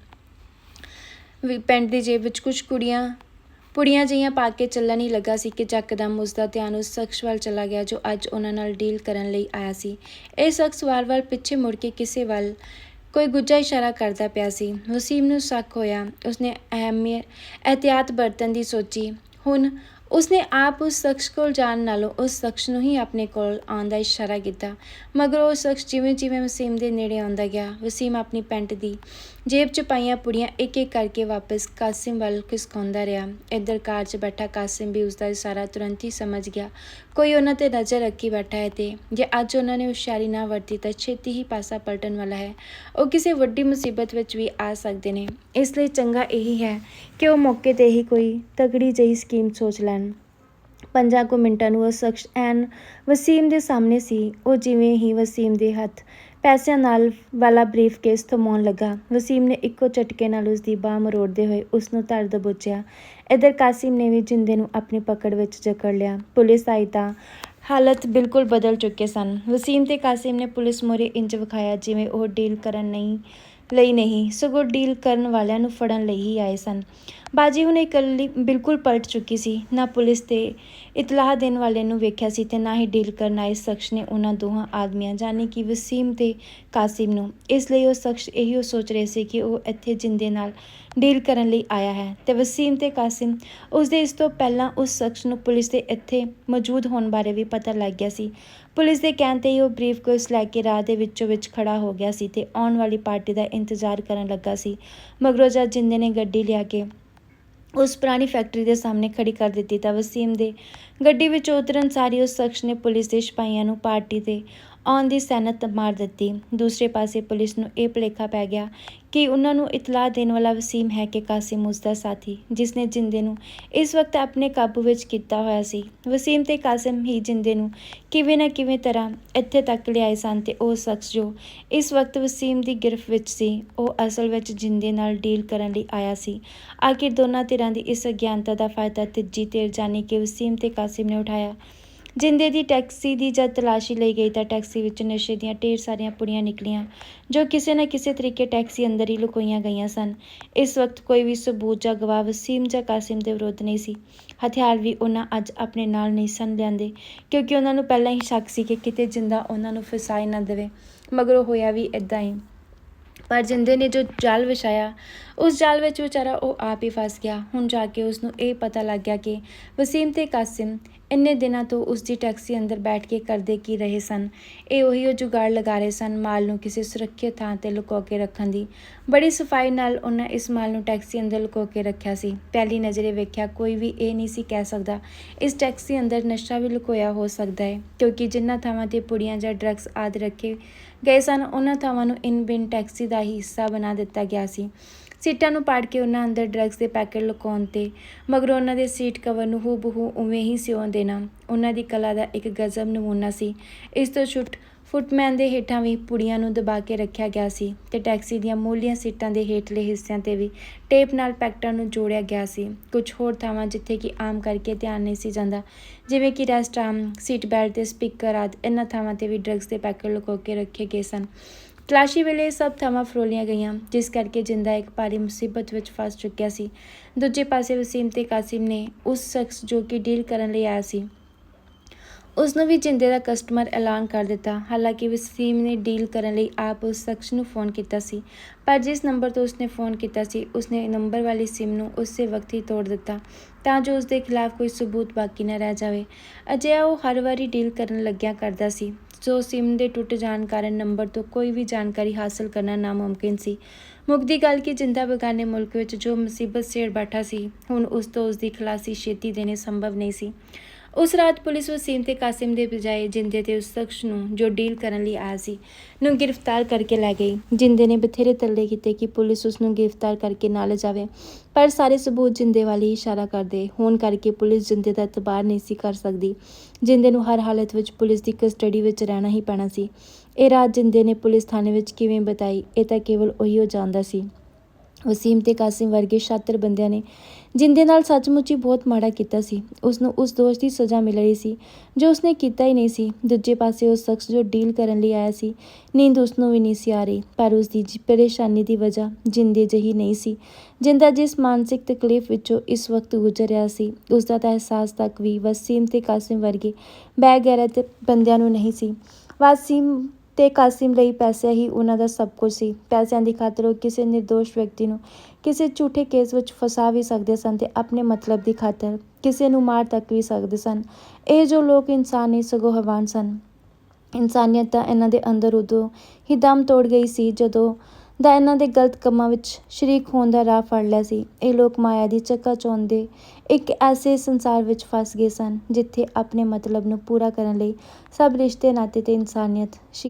ਪੈਂਟ ਦੀ ਜੇਬ ਵਿੱਚ ਕੁਝ ਕੁੜੀਆਂ, ਪੁੜੀਆਂ ਜਿਹੀਆਂ ਪਾ ਕੇ ਚੱਲਣ ਹੀ ਲੱਗਾ ਸੀ ਕਿ ਯਕਦਮ ਉਸ ਦਾ ਧਿਆਨ ਉਸ ਸ਼ਖਸ ਵੱਲ ਚਲਾ ਗਿਆ ਜੋ ਅੱਜ ਉਹਨਾਂ ਨਾਲ ਡੀਲ ਕਰਨ ਲਈ ਆਇਆ ਸੀ। ਇਹ ਸ਼ਖਸ ਵਾਰ-ਵਾਰ ਪਿੱਛੇ ਮੁੜ ਕੇ ਕਿਸੇ ਵੱਲ ਕੋਈ ਗੁੱਜਾ ਇਸ਼ਾਰਾ ਕਰਦਾ ਪਿਆ ਸੀ। ਵਸੀਮ ਨੂੰ ਸ਼ੱਕ ਹੋਇਆ। ਉਸਨੇ ਅਹਿਮੀਅਤ ehtiyat ਵਰਤਣ ਦੀ ਸੋਚੀ। ਹੁਣ ਉਸਨੇ ਆਪ ਉਸ ਸ਼ਖਸ ਕੋਲ ਜਾਣ ਨਾਲੋਂ ਉਸ ਸ਼ਖਸ ਨੂੰ ਹੀ ਆਪਣੇ ਕੋਲ ਆਉਣ ਦਾ ਇਸ਼ਾਰਾ ਕੀਤਾ। ਮਗਰ ਉਹ ਸ਼ਖਸ ਜਿਵੇਂ ਜਿਵੇਂ ਵਸੀਮ ਦੇ ਨੇੜੇ ਆਉਂਦਾ ਗਿਆ, ਵਸੀਮ ਆਪਣੀ ਪੈਂਟ ਦੀ ਜੇਬ 'ਚ ਪਾਈਆਂ ਪੁੜੀਆਂ ਇੱਕ ਇੱਕ ਕਰਕੇ ਵਾਪਸ ਕਾਸਿਮ ਵੱਲ ਖਿਸਕਾਉਂਦਾ ਰਿਹਾ। ਇੱਧਰ ਕਾਰ 'ਚ ਬੈਠਾ ਕਾਸਿਮ ਵੀ ਉਸ ਦਾ ਇਸ਼ਾਰਾ ਤੁਰੰਤ ਹੀ ਸਮਝ ਗਿਆ। ਕੋਈ ਉਹਨਾਂ ਤੇ ਨਜ਼ਰ ਰੱਖੀ ਬੈਠਾ ਹੈ ਤੇ, ਜੇ ਅੱਜ ਉਹਨਾਂ ਨੇ ਹੁਸ਼ਿਆਰੀ ਨਾ ਵਰਤੀ ਤਾਂ ਛੇਤੀ ਹੀ ਪਾਸਾ ਪਲਟਣ ਵਾਲਾ ਹੈ। ਉਹ ਕਿਸੇ ਵੱਡੀ ਮੁਸੀਬਤ ਵਿੱਚ ਵੀ ਆ ਸਕਦੇ ਨੇ। ਇਸ ਲਈ ਚੰਗਾ ਇਹੀ ਹੈ ਕਿ ਉਹ ਮੌਕੇ ਤੇ ਹੀ ਕੋਈ ਤਗੜੀ ਜਿਹੀ ਸਕੀਮ ਸੋਚ ਲੈਣ। ਪੰਜਾਂ ਕੁ ਮਿੰਟਾਂ ਨੂੰ ਉਹ ਸ਼ਖਸ ਐਨ ਵਸੀਮ ਦੇ ਸਾਹਮਣੇ ਸੀ। ਉਹ ਜਿਵੇਂ ਹੀ ਵਸੀਮ ਦੇ ਹੱਥ ਪੈਸਿਆਂ ਨਾਲ ਵਾਲਾ ਬਰੀਫ ਕੇਸ ਥਮਾਉਣ ਲੱਗਾ, ਵਸੀਮ ਨੇ ਇੱਕੋ ਝਟਕੇ ਨਾਲ ਉਸ ਦੀ ਬਾਹ ਮਰੋੜਦੇ ਹੋਏ ਉਸ ਨੂੰ ਧਰ ਦਬੋਚਿਆ। ਇਧਰ ਕਾਸਿਮ ਨੇ ਵੀ ਜਿੰਦੇ ਨੂੰ ਆਪਣੀ ਪਕੜ ਵਿੱਚ ਜਕੜ ਲਿਆ। ਪੁਲਿਸ ਆਈ ਤਾਂ ਹਾਲਤ ਬਿਲਕੁਲ ਬਦਲ ਚੁੱਕੇ ਸਨ। ਵਸੀਮ ਤੇ ਕਾਸਿਮ ਨੇ ਪੁਲਿਸ ਮੋਰੇ ਇੰਜ ਵਿਖਾਇਆ ਜਿਵੇਂ ਉਹ ਡੀਲ ਕਰਨ ਨਹੀਂ, ਲਈ ਨਹੀਂ, ਸਗੋਂ ਡੀਲ ਕਰਨ ਵਾਲਿਆਂ ਨੂੰ ਫੜਨ ਲਈ ਹੀ ਆਏ ਸਨ। ਬਾਜੀ ਹੁਣ ਇਕੱਲੀ ਬਿਲਕੁਲ ਪਲਟ ਚੁੱਕੀ ਸੀ। ਨਾ ਪੁਲਿਸ ਤੇ ਇਤਲਾਹ ਦੇਣ ਵਾਲੇ ਨੂੰ ਵੇਖਿਆ ਸੀ ਤੇ ਨਾ ਹੀ ਡੀਲ ਕਰਨ ਆਏ ਸ਼ਖਸ ਨੇ ਉਹਨਾਂ ਦੋਹਾਂ ਆਦਮੀਆਂ ਜਾਨੀ ਕਿ ਵਸੀਮ ਤੇ ਕਾਸਿਮ ਨੂੰ। ਇਸ ਲਈ ਉਹ ਸ਼ਖਸ ਇਹੀ ਸੋਚ ਰਹੇ ਸੀ ਕਿ ਉਹ ਇੱਥੇ ਜਿੰਦੇ ਨਾਲ ਡੀਲ ਕਰਨ ਲਈ ਆਇਆ ਹੈ ਤੇ ਵਸੀਮ ਤੇ ਕਾਸਿਮ ਉਸ ਦੇ ਇਸ ਤੋਂ ਪਹਿਲਾਂ ਉਸ ਸ਼ਖਸ ਨੂੰ ਪੁਲਿਸ ਦੇ ਇੱਥੇ ਮੌਜੂਦ ਹੋਣ ਬਾਰੇ ਵੀ ਪਤਾ ਲੱਗ ਗਿਆ ਸੀ। ਪੁਲਿਸ ਦੇ ਕਹਿਣ ਤੇ ਹੀ ਉਹ ਬਰੀਫ ਕੋਸ ਲੈ ਕੇ ਰਾਹ ਦੇ ਵਿੱਚੋਂ ਵਿੱਚ ਖੜਾ ਹੋ ਗਿਆ ਸੀ ਤੇ ਆਉਣ ਵਾਲੀ ਪਾਰਟੀ ਦਾ ਇੰਤਜ਼ਾਰ ਕਰਨ ਲੱਗਾ ਸੀ। ਮਗਰੋਂ ਜਦ ਜਿੰਦੇ ਨੇ ਗੱਡੀ ਲਿਆ ਕੇ ਉਸ ਪੁਰਾਣੀ ਫੈਕਟਰੀ ਦੇ ਸਾਹਮਣੇ ਖੜੀ ਕਰ ਦਿੱਤੀ ਤਾਂ ਵਸੀਮ ਦੇ ਗੱਡੀ ਵਿੱਚ ਉਤਰਨ ਸਾਰੀ ਉਸ ਸ਼ਖਸ ਨੇ ਪੁਲਿਸ ਦੇ ਸਿਪਾਹੀਆਂ ਨੂੰ ਪਾਰਟੀ ਦੇ ਆਉਣ ਦੀ ਸੈਨਤ ਮਾਰ ਦਿੱਤੀ। ਦੂਸਰੇ ਪਾਸੇ ਪੁਲਿਸ ਨੂੰ ਇਹ ਭੁਲੇਖਾ ਪੈ ਗਿਆ ਕਿ ਉਹਨਾਂ ਨੂੰ ਇਤਲਾਹ ਦੇਣ ਵਾਲਾ ਵਸੀਮ ਹੈ ਕਿ ਕਾਸਿਮ ਉਸਦਾ ਸਾਥੀ ਜਿਸ ਨੇ ਜਿੰਦੇ ਨੂੰ ਇਸ ਵਕਤ ਆਪਣੇ ਕਾਬੂ ਵਿੱਚ ਕੀਤਾ ਹੋਇਆ ਸੀ। ਵਸੀਮ ਤੇ ਕਾਸਿਮ ਹੀ ਜਿੰਦੇ ਨੂੰ ਕਿਵੇਂ ਨਾ ਕਿਵੇਂ ਤਰ੍ਹਾਂ ਇੱਥੇ ਤੱਕ ਲਿਆਏ ਸਨ ਤੇ ਉਹ ਸ਼ਖਸ ਜੋ ਇਸ ਵਕਤ ਵਸੀਮ ਦੀ ਗਿਰਫ ਵਿੱਚ ਸੀ, ਉਹ ਅਸਲ ਵਿੱਚ ਜਿੰਦੇ ਨਾਲ ਡੀਲ ਕਰਨ ਲਈ ਆਇਆ ਸੀ। ਆਖਿਰ ਦੋਨਾਂ ਧਿਰਾਂ ਦੀ ਇਸ ਅਗਿਆਨਤਾ ਦਾ ਫਾਇਦਾ ਤੀਜੀ ਧਿਰ ਜਾਣੀ ਕਿ ਵਸੀਮ ਤੇ ਕਾਸਿਮ ਨੇ ਉਠਾਇਆ। ਜਿੰਦੇ ਦੀ ਟੈਕਸੀ ਦੀ ਜਦ ਤਲਾਸ਼ੀ ਲਈ ਗਈ ਤਾਂ ਟੈਕਸੀ ਵਿੱਚ ਨਸ਼ੇ ਦੀਆਂ ਢੇਰ ਸਾਰੀਆਂ ਪੁੜੀਆਂ ਨਿਕਲੀਆਂ, ਜੋ ਕਿਸੇ ਨਾ ਕਿਸੇ ਤਰੀਕੇ ਟੈਕਸੀ ਅੰਦਰ ਹੀ ਲੁਕੋਈਆਂ ਗਈਆਂ ਸਨ। ਇਸ ਵਕਤ ਕੋਈ ਵੀ ਸਬੂਤ ਜਾਂ ਗਵਾਹ ਵਸੀਮ ਜਾਂ ਕਾਸਿਮ ਦੇ ਵਿਰੁੱਧ ਨਹੀਂ ਸੀ। ਹਥਿਆਰ ਵੀ ਉਹਨਾਂ ਅੱਜ ਆਪਣੇ ਨਾਲ ਨਹੀਂ ਸਨ ਲਿਆਂਦੇ, ਕਿਉਂਕਿ ਉਹਨਾਂ ਨੂੰ ਪਹਿਲਾਂ ਹੀ ਸ਼ੱਕ ਸੀ ਕਿ ਕਿਤੇ ਜਿੰਦਾ ਉਹਨਾਂ ਨੂੰ ਫਸਾਈ ਨਾ ਦੇਵੇ। ਮਗਰੋਂ ਹੋਇਆ ਵੀ ਇਦਾਂ ਹੀ। ਪਰ ਜਿੰਦੇ ਨੇ ਜੋ ਜਾਲ ਵਿਛਾਇਆ ਉਸ ਜਾਲ ਵਿੱਚ ਵਿਚਾਰਾ ਉਹ ਆਪ ਹੀ ਫਸ ਗਿਆ। ਹੁਣ ਜਾ ਕੇ ਉਸ ਨੂੰ ਇਹ ਪਤਾ ਲੱਗ ਗਿਆ ਕਿ ਵਸੀਮ ਤੇ ਕਾਸਿਮ ਇੰਨੇ ਦਿਨਾਂ ਤੋਂ ਉਸ ਦੀ ਟੈਕਸੀ ਅੰਦਰ ਬੈਠ ਕੇ ਕਰਦੇ ਕੀ ਰਹੇ ਸਨ। ਇਹ ਉਹੀ ਉਹ ਜੁਗਾੜ ਲਗਾ ਰਹੇ ਸਨ ਮਾਲ ਨੂੰ ਕਿਸੇ ਸੁਰੱਖਿਅਤ ਥਾਂ ਤੇ ਲੁਕੋ ਕੇ ਰੱਖਣ ਦੀ। ਬੜੀ ਸਫ਼ਾਈ ਨਾਲ ਉਹਨਾਂ ਇਸ ਮਾਲ ਨੂੰ ਟੈਕਸੀ ਅੰਦਰ ਲੁਕੋ ਕੇ ਰੱਖਿਆ ਸੀ। ਪਹਿਲੀ ਨਜ਼ਰੇ ਵੇਖਿਆ ਕੋਈ ਵੀ ਇਹ ਨਹੀਂ ਸੀ ਕਹਿ ਸਕਦਾ, ਇਸ ਟੈਕਸੀ ਅੰਦਰ ਨਸ਼ਾ ਵੀ ਲੁਕੋਇਆ ਹੋ ਸਕਦਾ ਹੈ, ਕਿਉਂਕਿ ਜਿੰਨਾ ਥਾਵਾਂ ਤੇ ਪੁੜੀਆਂ ਜਾਂ ਡਰੱਗਸ ਆਦ ਰੱਖੇ ਗਏ ਸਨ, ਉਹਨਾਂ ਥਾਵਾਂ ਨੂੰ ਇਨ ਬਿਨ ਟੈਕਸੀ ਦਾ ਹੀ ਹਿੱਸਾ ਬਣਾ ਦਿੱਤਾ ਗਿਆ ਸੀ। ਸੀਟਾਂ ਨੂੰ ਪਾੜ ਕੇ ਉਹਨਾਂ ਅੰਦਰ ਡਰੱਗਸ ਦੇ ਪੈਕੇਟ ਲੁਕਾਉਣ ਤੇ, ਮਗਰੋਂ ਉਹਨਾਂ ਦੇ ਸੀਟ ਕਵਰ ਨੂੰ ਹੂਬਹੂ ਉਵੇਂ ਹੀ ਸਿਉਂ ਦੇਣਾ। ਉਹਨਾਂ ਦੀ ਕਲਾ ਦਾ ਇੱਕ ਗਜ਼ਬ ਨਮੂਨਾ ਸੀ। ਇਸ ਤੋਂ ਛੁੱਟ ਫੁੱਟਮੈਨ ਦੇ ਹੇਠਾਂ ਵੀ ਪੁੜੀਆਂ ਨੂੰ ਦਬਾ ਕੇ ਰੱਖਿਆ ਗਿਆ ਸੀ ਤੇ ਟੈਕਸੀ ਦੀਆਂ ਮੂਲੀਆਂ ਸੀਟਾਂ ਦੇ ਹੇਠਲੇ ਹਿੱਸਿਆਂ ਤੇ ਵੀ ਟੇਪ ਨਾਲ ਪੈਕਟਾਂ ਨੂੰ ਜੋੜਿਆ ਗਿਆ ਸੀ। ਕੁਝ ਹੋਰ ਥਾਵਾਂ ਜਿੱਥੇ ਕਿ ਆਮ ਕਰਕੇ ਧਿਆਨ ਨਹੀਂ ਸੀ ਜਾਂਦਾ, ਜਿਵੇਂ ਕਿ ਰੈਸਟ ਆਮ ਸੀਟ ਬੈਲਟ ਤੇ ਸਪੀਕਰ ਆਦਿ, ਇਹਨਾਂ ਥਾਵਾਂ ਤੇ ਵੀ ਡਰੱਗਸ ਦੇ ਪੈਕੇਟ ਲੁਕੋ ਕੇ ਰੱਖੇ ਗਏ ਸਨ। ਤਲਾਸ਼ੀ ਵੇਲੇ ਸਭ ਥਾਵਾਂ ਫਰੋਲੀਆਂ ਗਈਆਂ, ਜਿਸ ਕਰਕੇ ਜਿੰਦਾ ਇੱਕ ਭਾਰੀ ਮੁਸੀਬਤ ਵਿੱਚ ਫਸ ਚੁੱਕਿਆ ਸੀ। ਦੂਜੇ ਪਾਸੇ ਵਸੀਮ ਤੇ ਕਾਸਿਮ ਨੇ ਉਸ ਸ਼ਖਸ ਜੋ ਕਿ ਡੀਲ ਕਰਨ ਲਈ ਆਇਆ ਸੀ ਉਸ ਨੂੰ ਵੀ ਜਿੰਦੇ ਦਾ ਕਸਟਮਰ ਐਲਾਨ ਕਰ ਦਿੱਤਾ। ਹਾਲਾਂਕਿ ਵਸੀਮ ਨੇ ਡੀਲ ਕਰਨ ਲਈ ਆਪ ਉਸ ਸ਼ਖਸ ਨੂੰ ਫੋਨ ਕੀਤਾ ਸੀ, ਪਰ ਜਿਸ ਨੰਬਰ ਤੋਂ ਉਸਨੇ ਫੋਨ ਕੀਤਾ ਸੀ, ਉਸਨੇ ਨੰਬਰ ਵਾਲੀ ਸਿਮ ਨੂੰ ਉਸੇ ਵਕਤ ਹੀ ਤੋੜ ਦਿੱਤਾ, ਤਾਂ ਜੋ ਉਸ ਦੇ ਖਿਲਾਫ ਕੋਈ ਸਬੂਤ ਬਾਕੀ ਨਾ ਰਹਿ ਜਾਵੇ। ਅਜਿਹਾ ਉਹ ਹਰ ਵਾਰੀ ਡੀਲ ਕਰਨ ਲੱਗਿਆ ਕਰਦਾ ਸੀ। ਸੋ ਸਿਮ ਦੇ ਟੁੱਟ ਜਾਣ ਕਾਰਨ ਨੰਬਰ ਤੋਂ ਕੋਈ ਵੀ ਜਾਣਕਾਰੀ ਹਾਸਲ ਕਰਨਾ ਨਾਮੁਮਕਿਨ ਸੀ। ਮੁਕਦੀ ਗੱਲ ਕਿ ਜਿੰਦਾ ਬਗਾਨੇ ਮੁਲਕ ਵਿੱਚ ਜੋ ਮੁਸੀਬਤ ਸੇੜ ਬੈਠਾ ਸੀ, ਹੁਣ ਉਸ ਤੋਂ ਉਸ ਦੀ ਖਲਾਸੀ ਛੇਤੀ ਦੇਣੇ ਸੰਭਵ ਨਹੀਂ ਸੀ। ਉਸ ਰਾਤ ਪੁਲਿਸ ਵਸੀਮ ਤੇ ਕਾਸਿਮ ਦੇ ਬਜਾਏ ਜਿੰਦੇ ਤੇ ਉਸ ਸ਼ਖਸ ਨੂੰ ਜੋ ਡੀਲ ਕਰਨ ਲਈ ਆਇਆ ਸੀ, ਨੂੰ ਗ੍ਰਿਫਤਾਰ ਕਰਕੇ ਲੈ ਗਈ। ਜਿੰਦੇ ਨੇ ਬਥੇਰੇ ਤੱਲੇ ਕੀਤੇ ਕਿ ਪੁਲਿਸ ਉਸ ਨੂੰ ਗ੍ਰਿਫਤਾਰ ਕਰਕੇ ਨਾ ਲੈ ਜਾਵੇ ਪਰ ਸਾਰੇ ਸਬੂਤ ਜਿੰਦੇ ਵਾਲੀ ਹੀ ਇਸ਼ਾਰਾ ਕਰਦੇ। ਹੋਣ ਕਰਕੇ ਪੁਲਿਸ ਜਿੰਦੇ ਦਾ ਇਤਬਾਰ ਨਹੀਂ ਸੀ ਕਰ ਸਕਦੀ। ਜਿੰਦੇ ਨੂੰ ਹਰ ਹਾਲਤ ਵਿੱਚ ਪੁਲਿਸ ਦੀ ਕਸਟਡੀ ਵਿੱਚ ਰਹਿਣਾ ਹੀ ਪੈਣਾ ਸੀ। ਇਹ ਰਾਤ ਜਿੰਦੇ ਨੇ ਪੁਲਿਸ ਥਾਣੇ ਵਿੱਚ ਕਿਵੇਂ ਬਤਾਈ, ਇਹ ਤਾਂ ਕੇਵਲ ਉਹੀ ਉਹ ਜਾਣਦਾ ਸੀ। ਵਸੀਮ ਤੇ ਕਾਸਿਮ ਵਰਗੇ ਸ਼ਾਤਰ ਬੰਦਿਆਂ ਨੇ ਜਿੰਦੇ ਨਾਲ ਸੱਚਮੁੱਚ ਹੀ ਬਹੁਤ ਮਾੜਾ ਕੀਤਾ ਸੀ। ਉਸ ਨੂੰ ਉਸ ਦੋਸ਼ ਦੀ ਸਜ਼ਾ ਮਿਲ ਰਹੀ ਸੀ, ਜੋ ਉਸਨੇ ਕੀਤਾ ਹੀ ਨਹੀਂ ਸੀ। ਦੂਜੇ ਪਾਸੇ ਉਹ ਸ਼ਖਸ ਜੋ ਡੀਲ ਕਰਨ ਲਈ ਆਇਆ ਸੀ, ਨੀਂਦ ਉਸ ਨੂੰ ਵੀ ਨਹੀਂ ਸੀ ਆ ਰਹੀ, ਪਰ ਉਸ ਦੀ ਪਰੇਸ਼ਾਨੀ ਦੀ ਵਜ੍ਹਾ ਜਿੰਦੇ ਜਹੀ ਨਹੀਂ ਸੀ। ਜਿੰਦਾ ਜਿਸ ਮਾਨਸਿਕ ਤਕਲੀਫ ਵਿੱਚੋਂ ਇਸ ਵਕਤ ਗੁਜ਼ਰ ਰਿਹਾ ਸੀ ਉਸ ਦਾ ਤਾਂ ਅਹਿਸਾਸ ਤੱਕ ਵੀ ਵਸੀਮ ਤੇ ਕਾਸਿਮ ਵਰਗੇ ਬੇਗੈਰਤ ਬੰਦਿਆਂ ਨੂੰ ਨਹੀਂ ਸੀ। ਵਾਸੀਮ ਤੇ ਕਾਸਿਮ ਲਈ ਪੈਸੇ ਹੀ ਉਹਨਾਂ ਦਾ ਸਭ ਕੁਝ ਸੀ। ਪੈਸਿਆਂ ਦੀ ਖਾਤਰ ਉਹ ਕਿਸੇ નિર્ਦੋਸ਼ ਵਿਅਕਤੀ ਨੂੰ ਕਿਸੇ ਝੂਠੇ ਕੇਸ ਵਿੱਚ ਫਸਾ ਵੀ ਸਕਦੇ ਸਨ ਤੇ ਆਪਣੇ ਮਤਲਬ ਦੀ ਖਾਤਰ ਕਿਸੇ ਨੂੰ ਮਾਰ ਤੱਕ ਵੀ ਸਕਦੇ ਸਨ। ਇਹ ਜੋ ਲੋਕ ਇਨਸਾਨ ਨਹੀਂ ਸਗੋਂ ਹੈਵਾਨ ਸਨ। ਇਨਸਾਨੀਅਤ ਤਾਂ ਇਹਨਾਂ ਦੇ ਅੰਦਰ ਉਦੋਂ ਹੀ ਦਮ ਤੋੜ ਗਈ ਸੀ ਜਦੋਂ ਦਾ ਇਹਨਾਂ ਦੇ ਗਲਤ ਕੰਮਾਂ ਵਿੱਚ ਸ਼ਰੀਕ ਹੋਣ ਦਾ ਰਾਹ ਫੜ ਲਿਆ ਸੀ। ਇਹ ਲੋਕ ਮਾਇਆ ਦੀ ਚੱਕਾ ਚੌਂਦੇ ਇੱਕ ਐਸੇ ਸੰਸਾਰ ਵਿੱਚ ਫਸ ਗਏ ਸਨ ਜਿੱਥੇ ਆਪਣੇ ਮਤਲਬ ਨੂੰ ਪੂਰਾ ਕਰਨ ਲਈ ਸਭ ਰਿਸ਼ਤੇ ਨਾਤੇ ਤੇ ਇਨਸਾਨੀਅਤ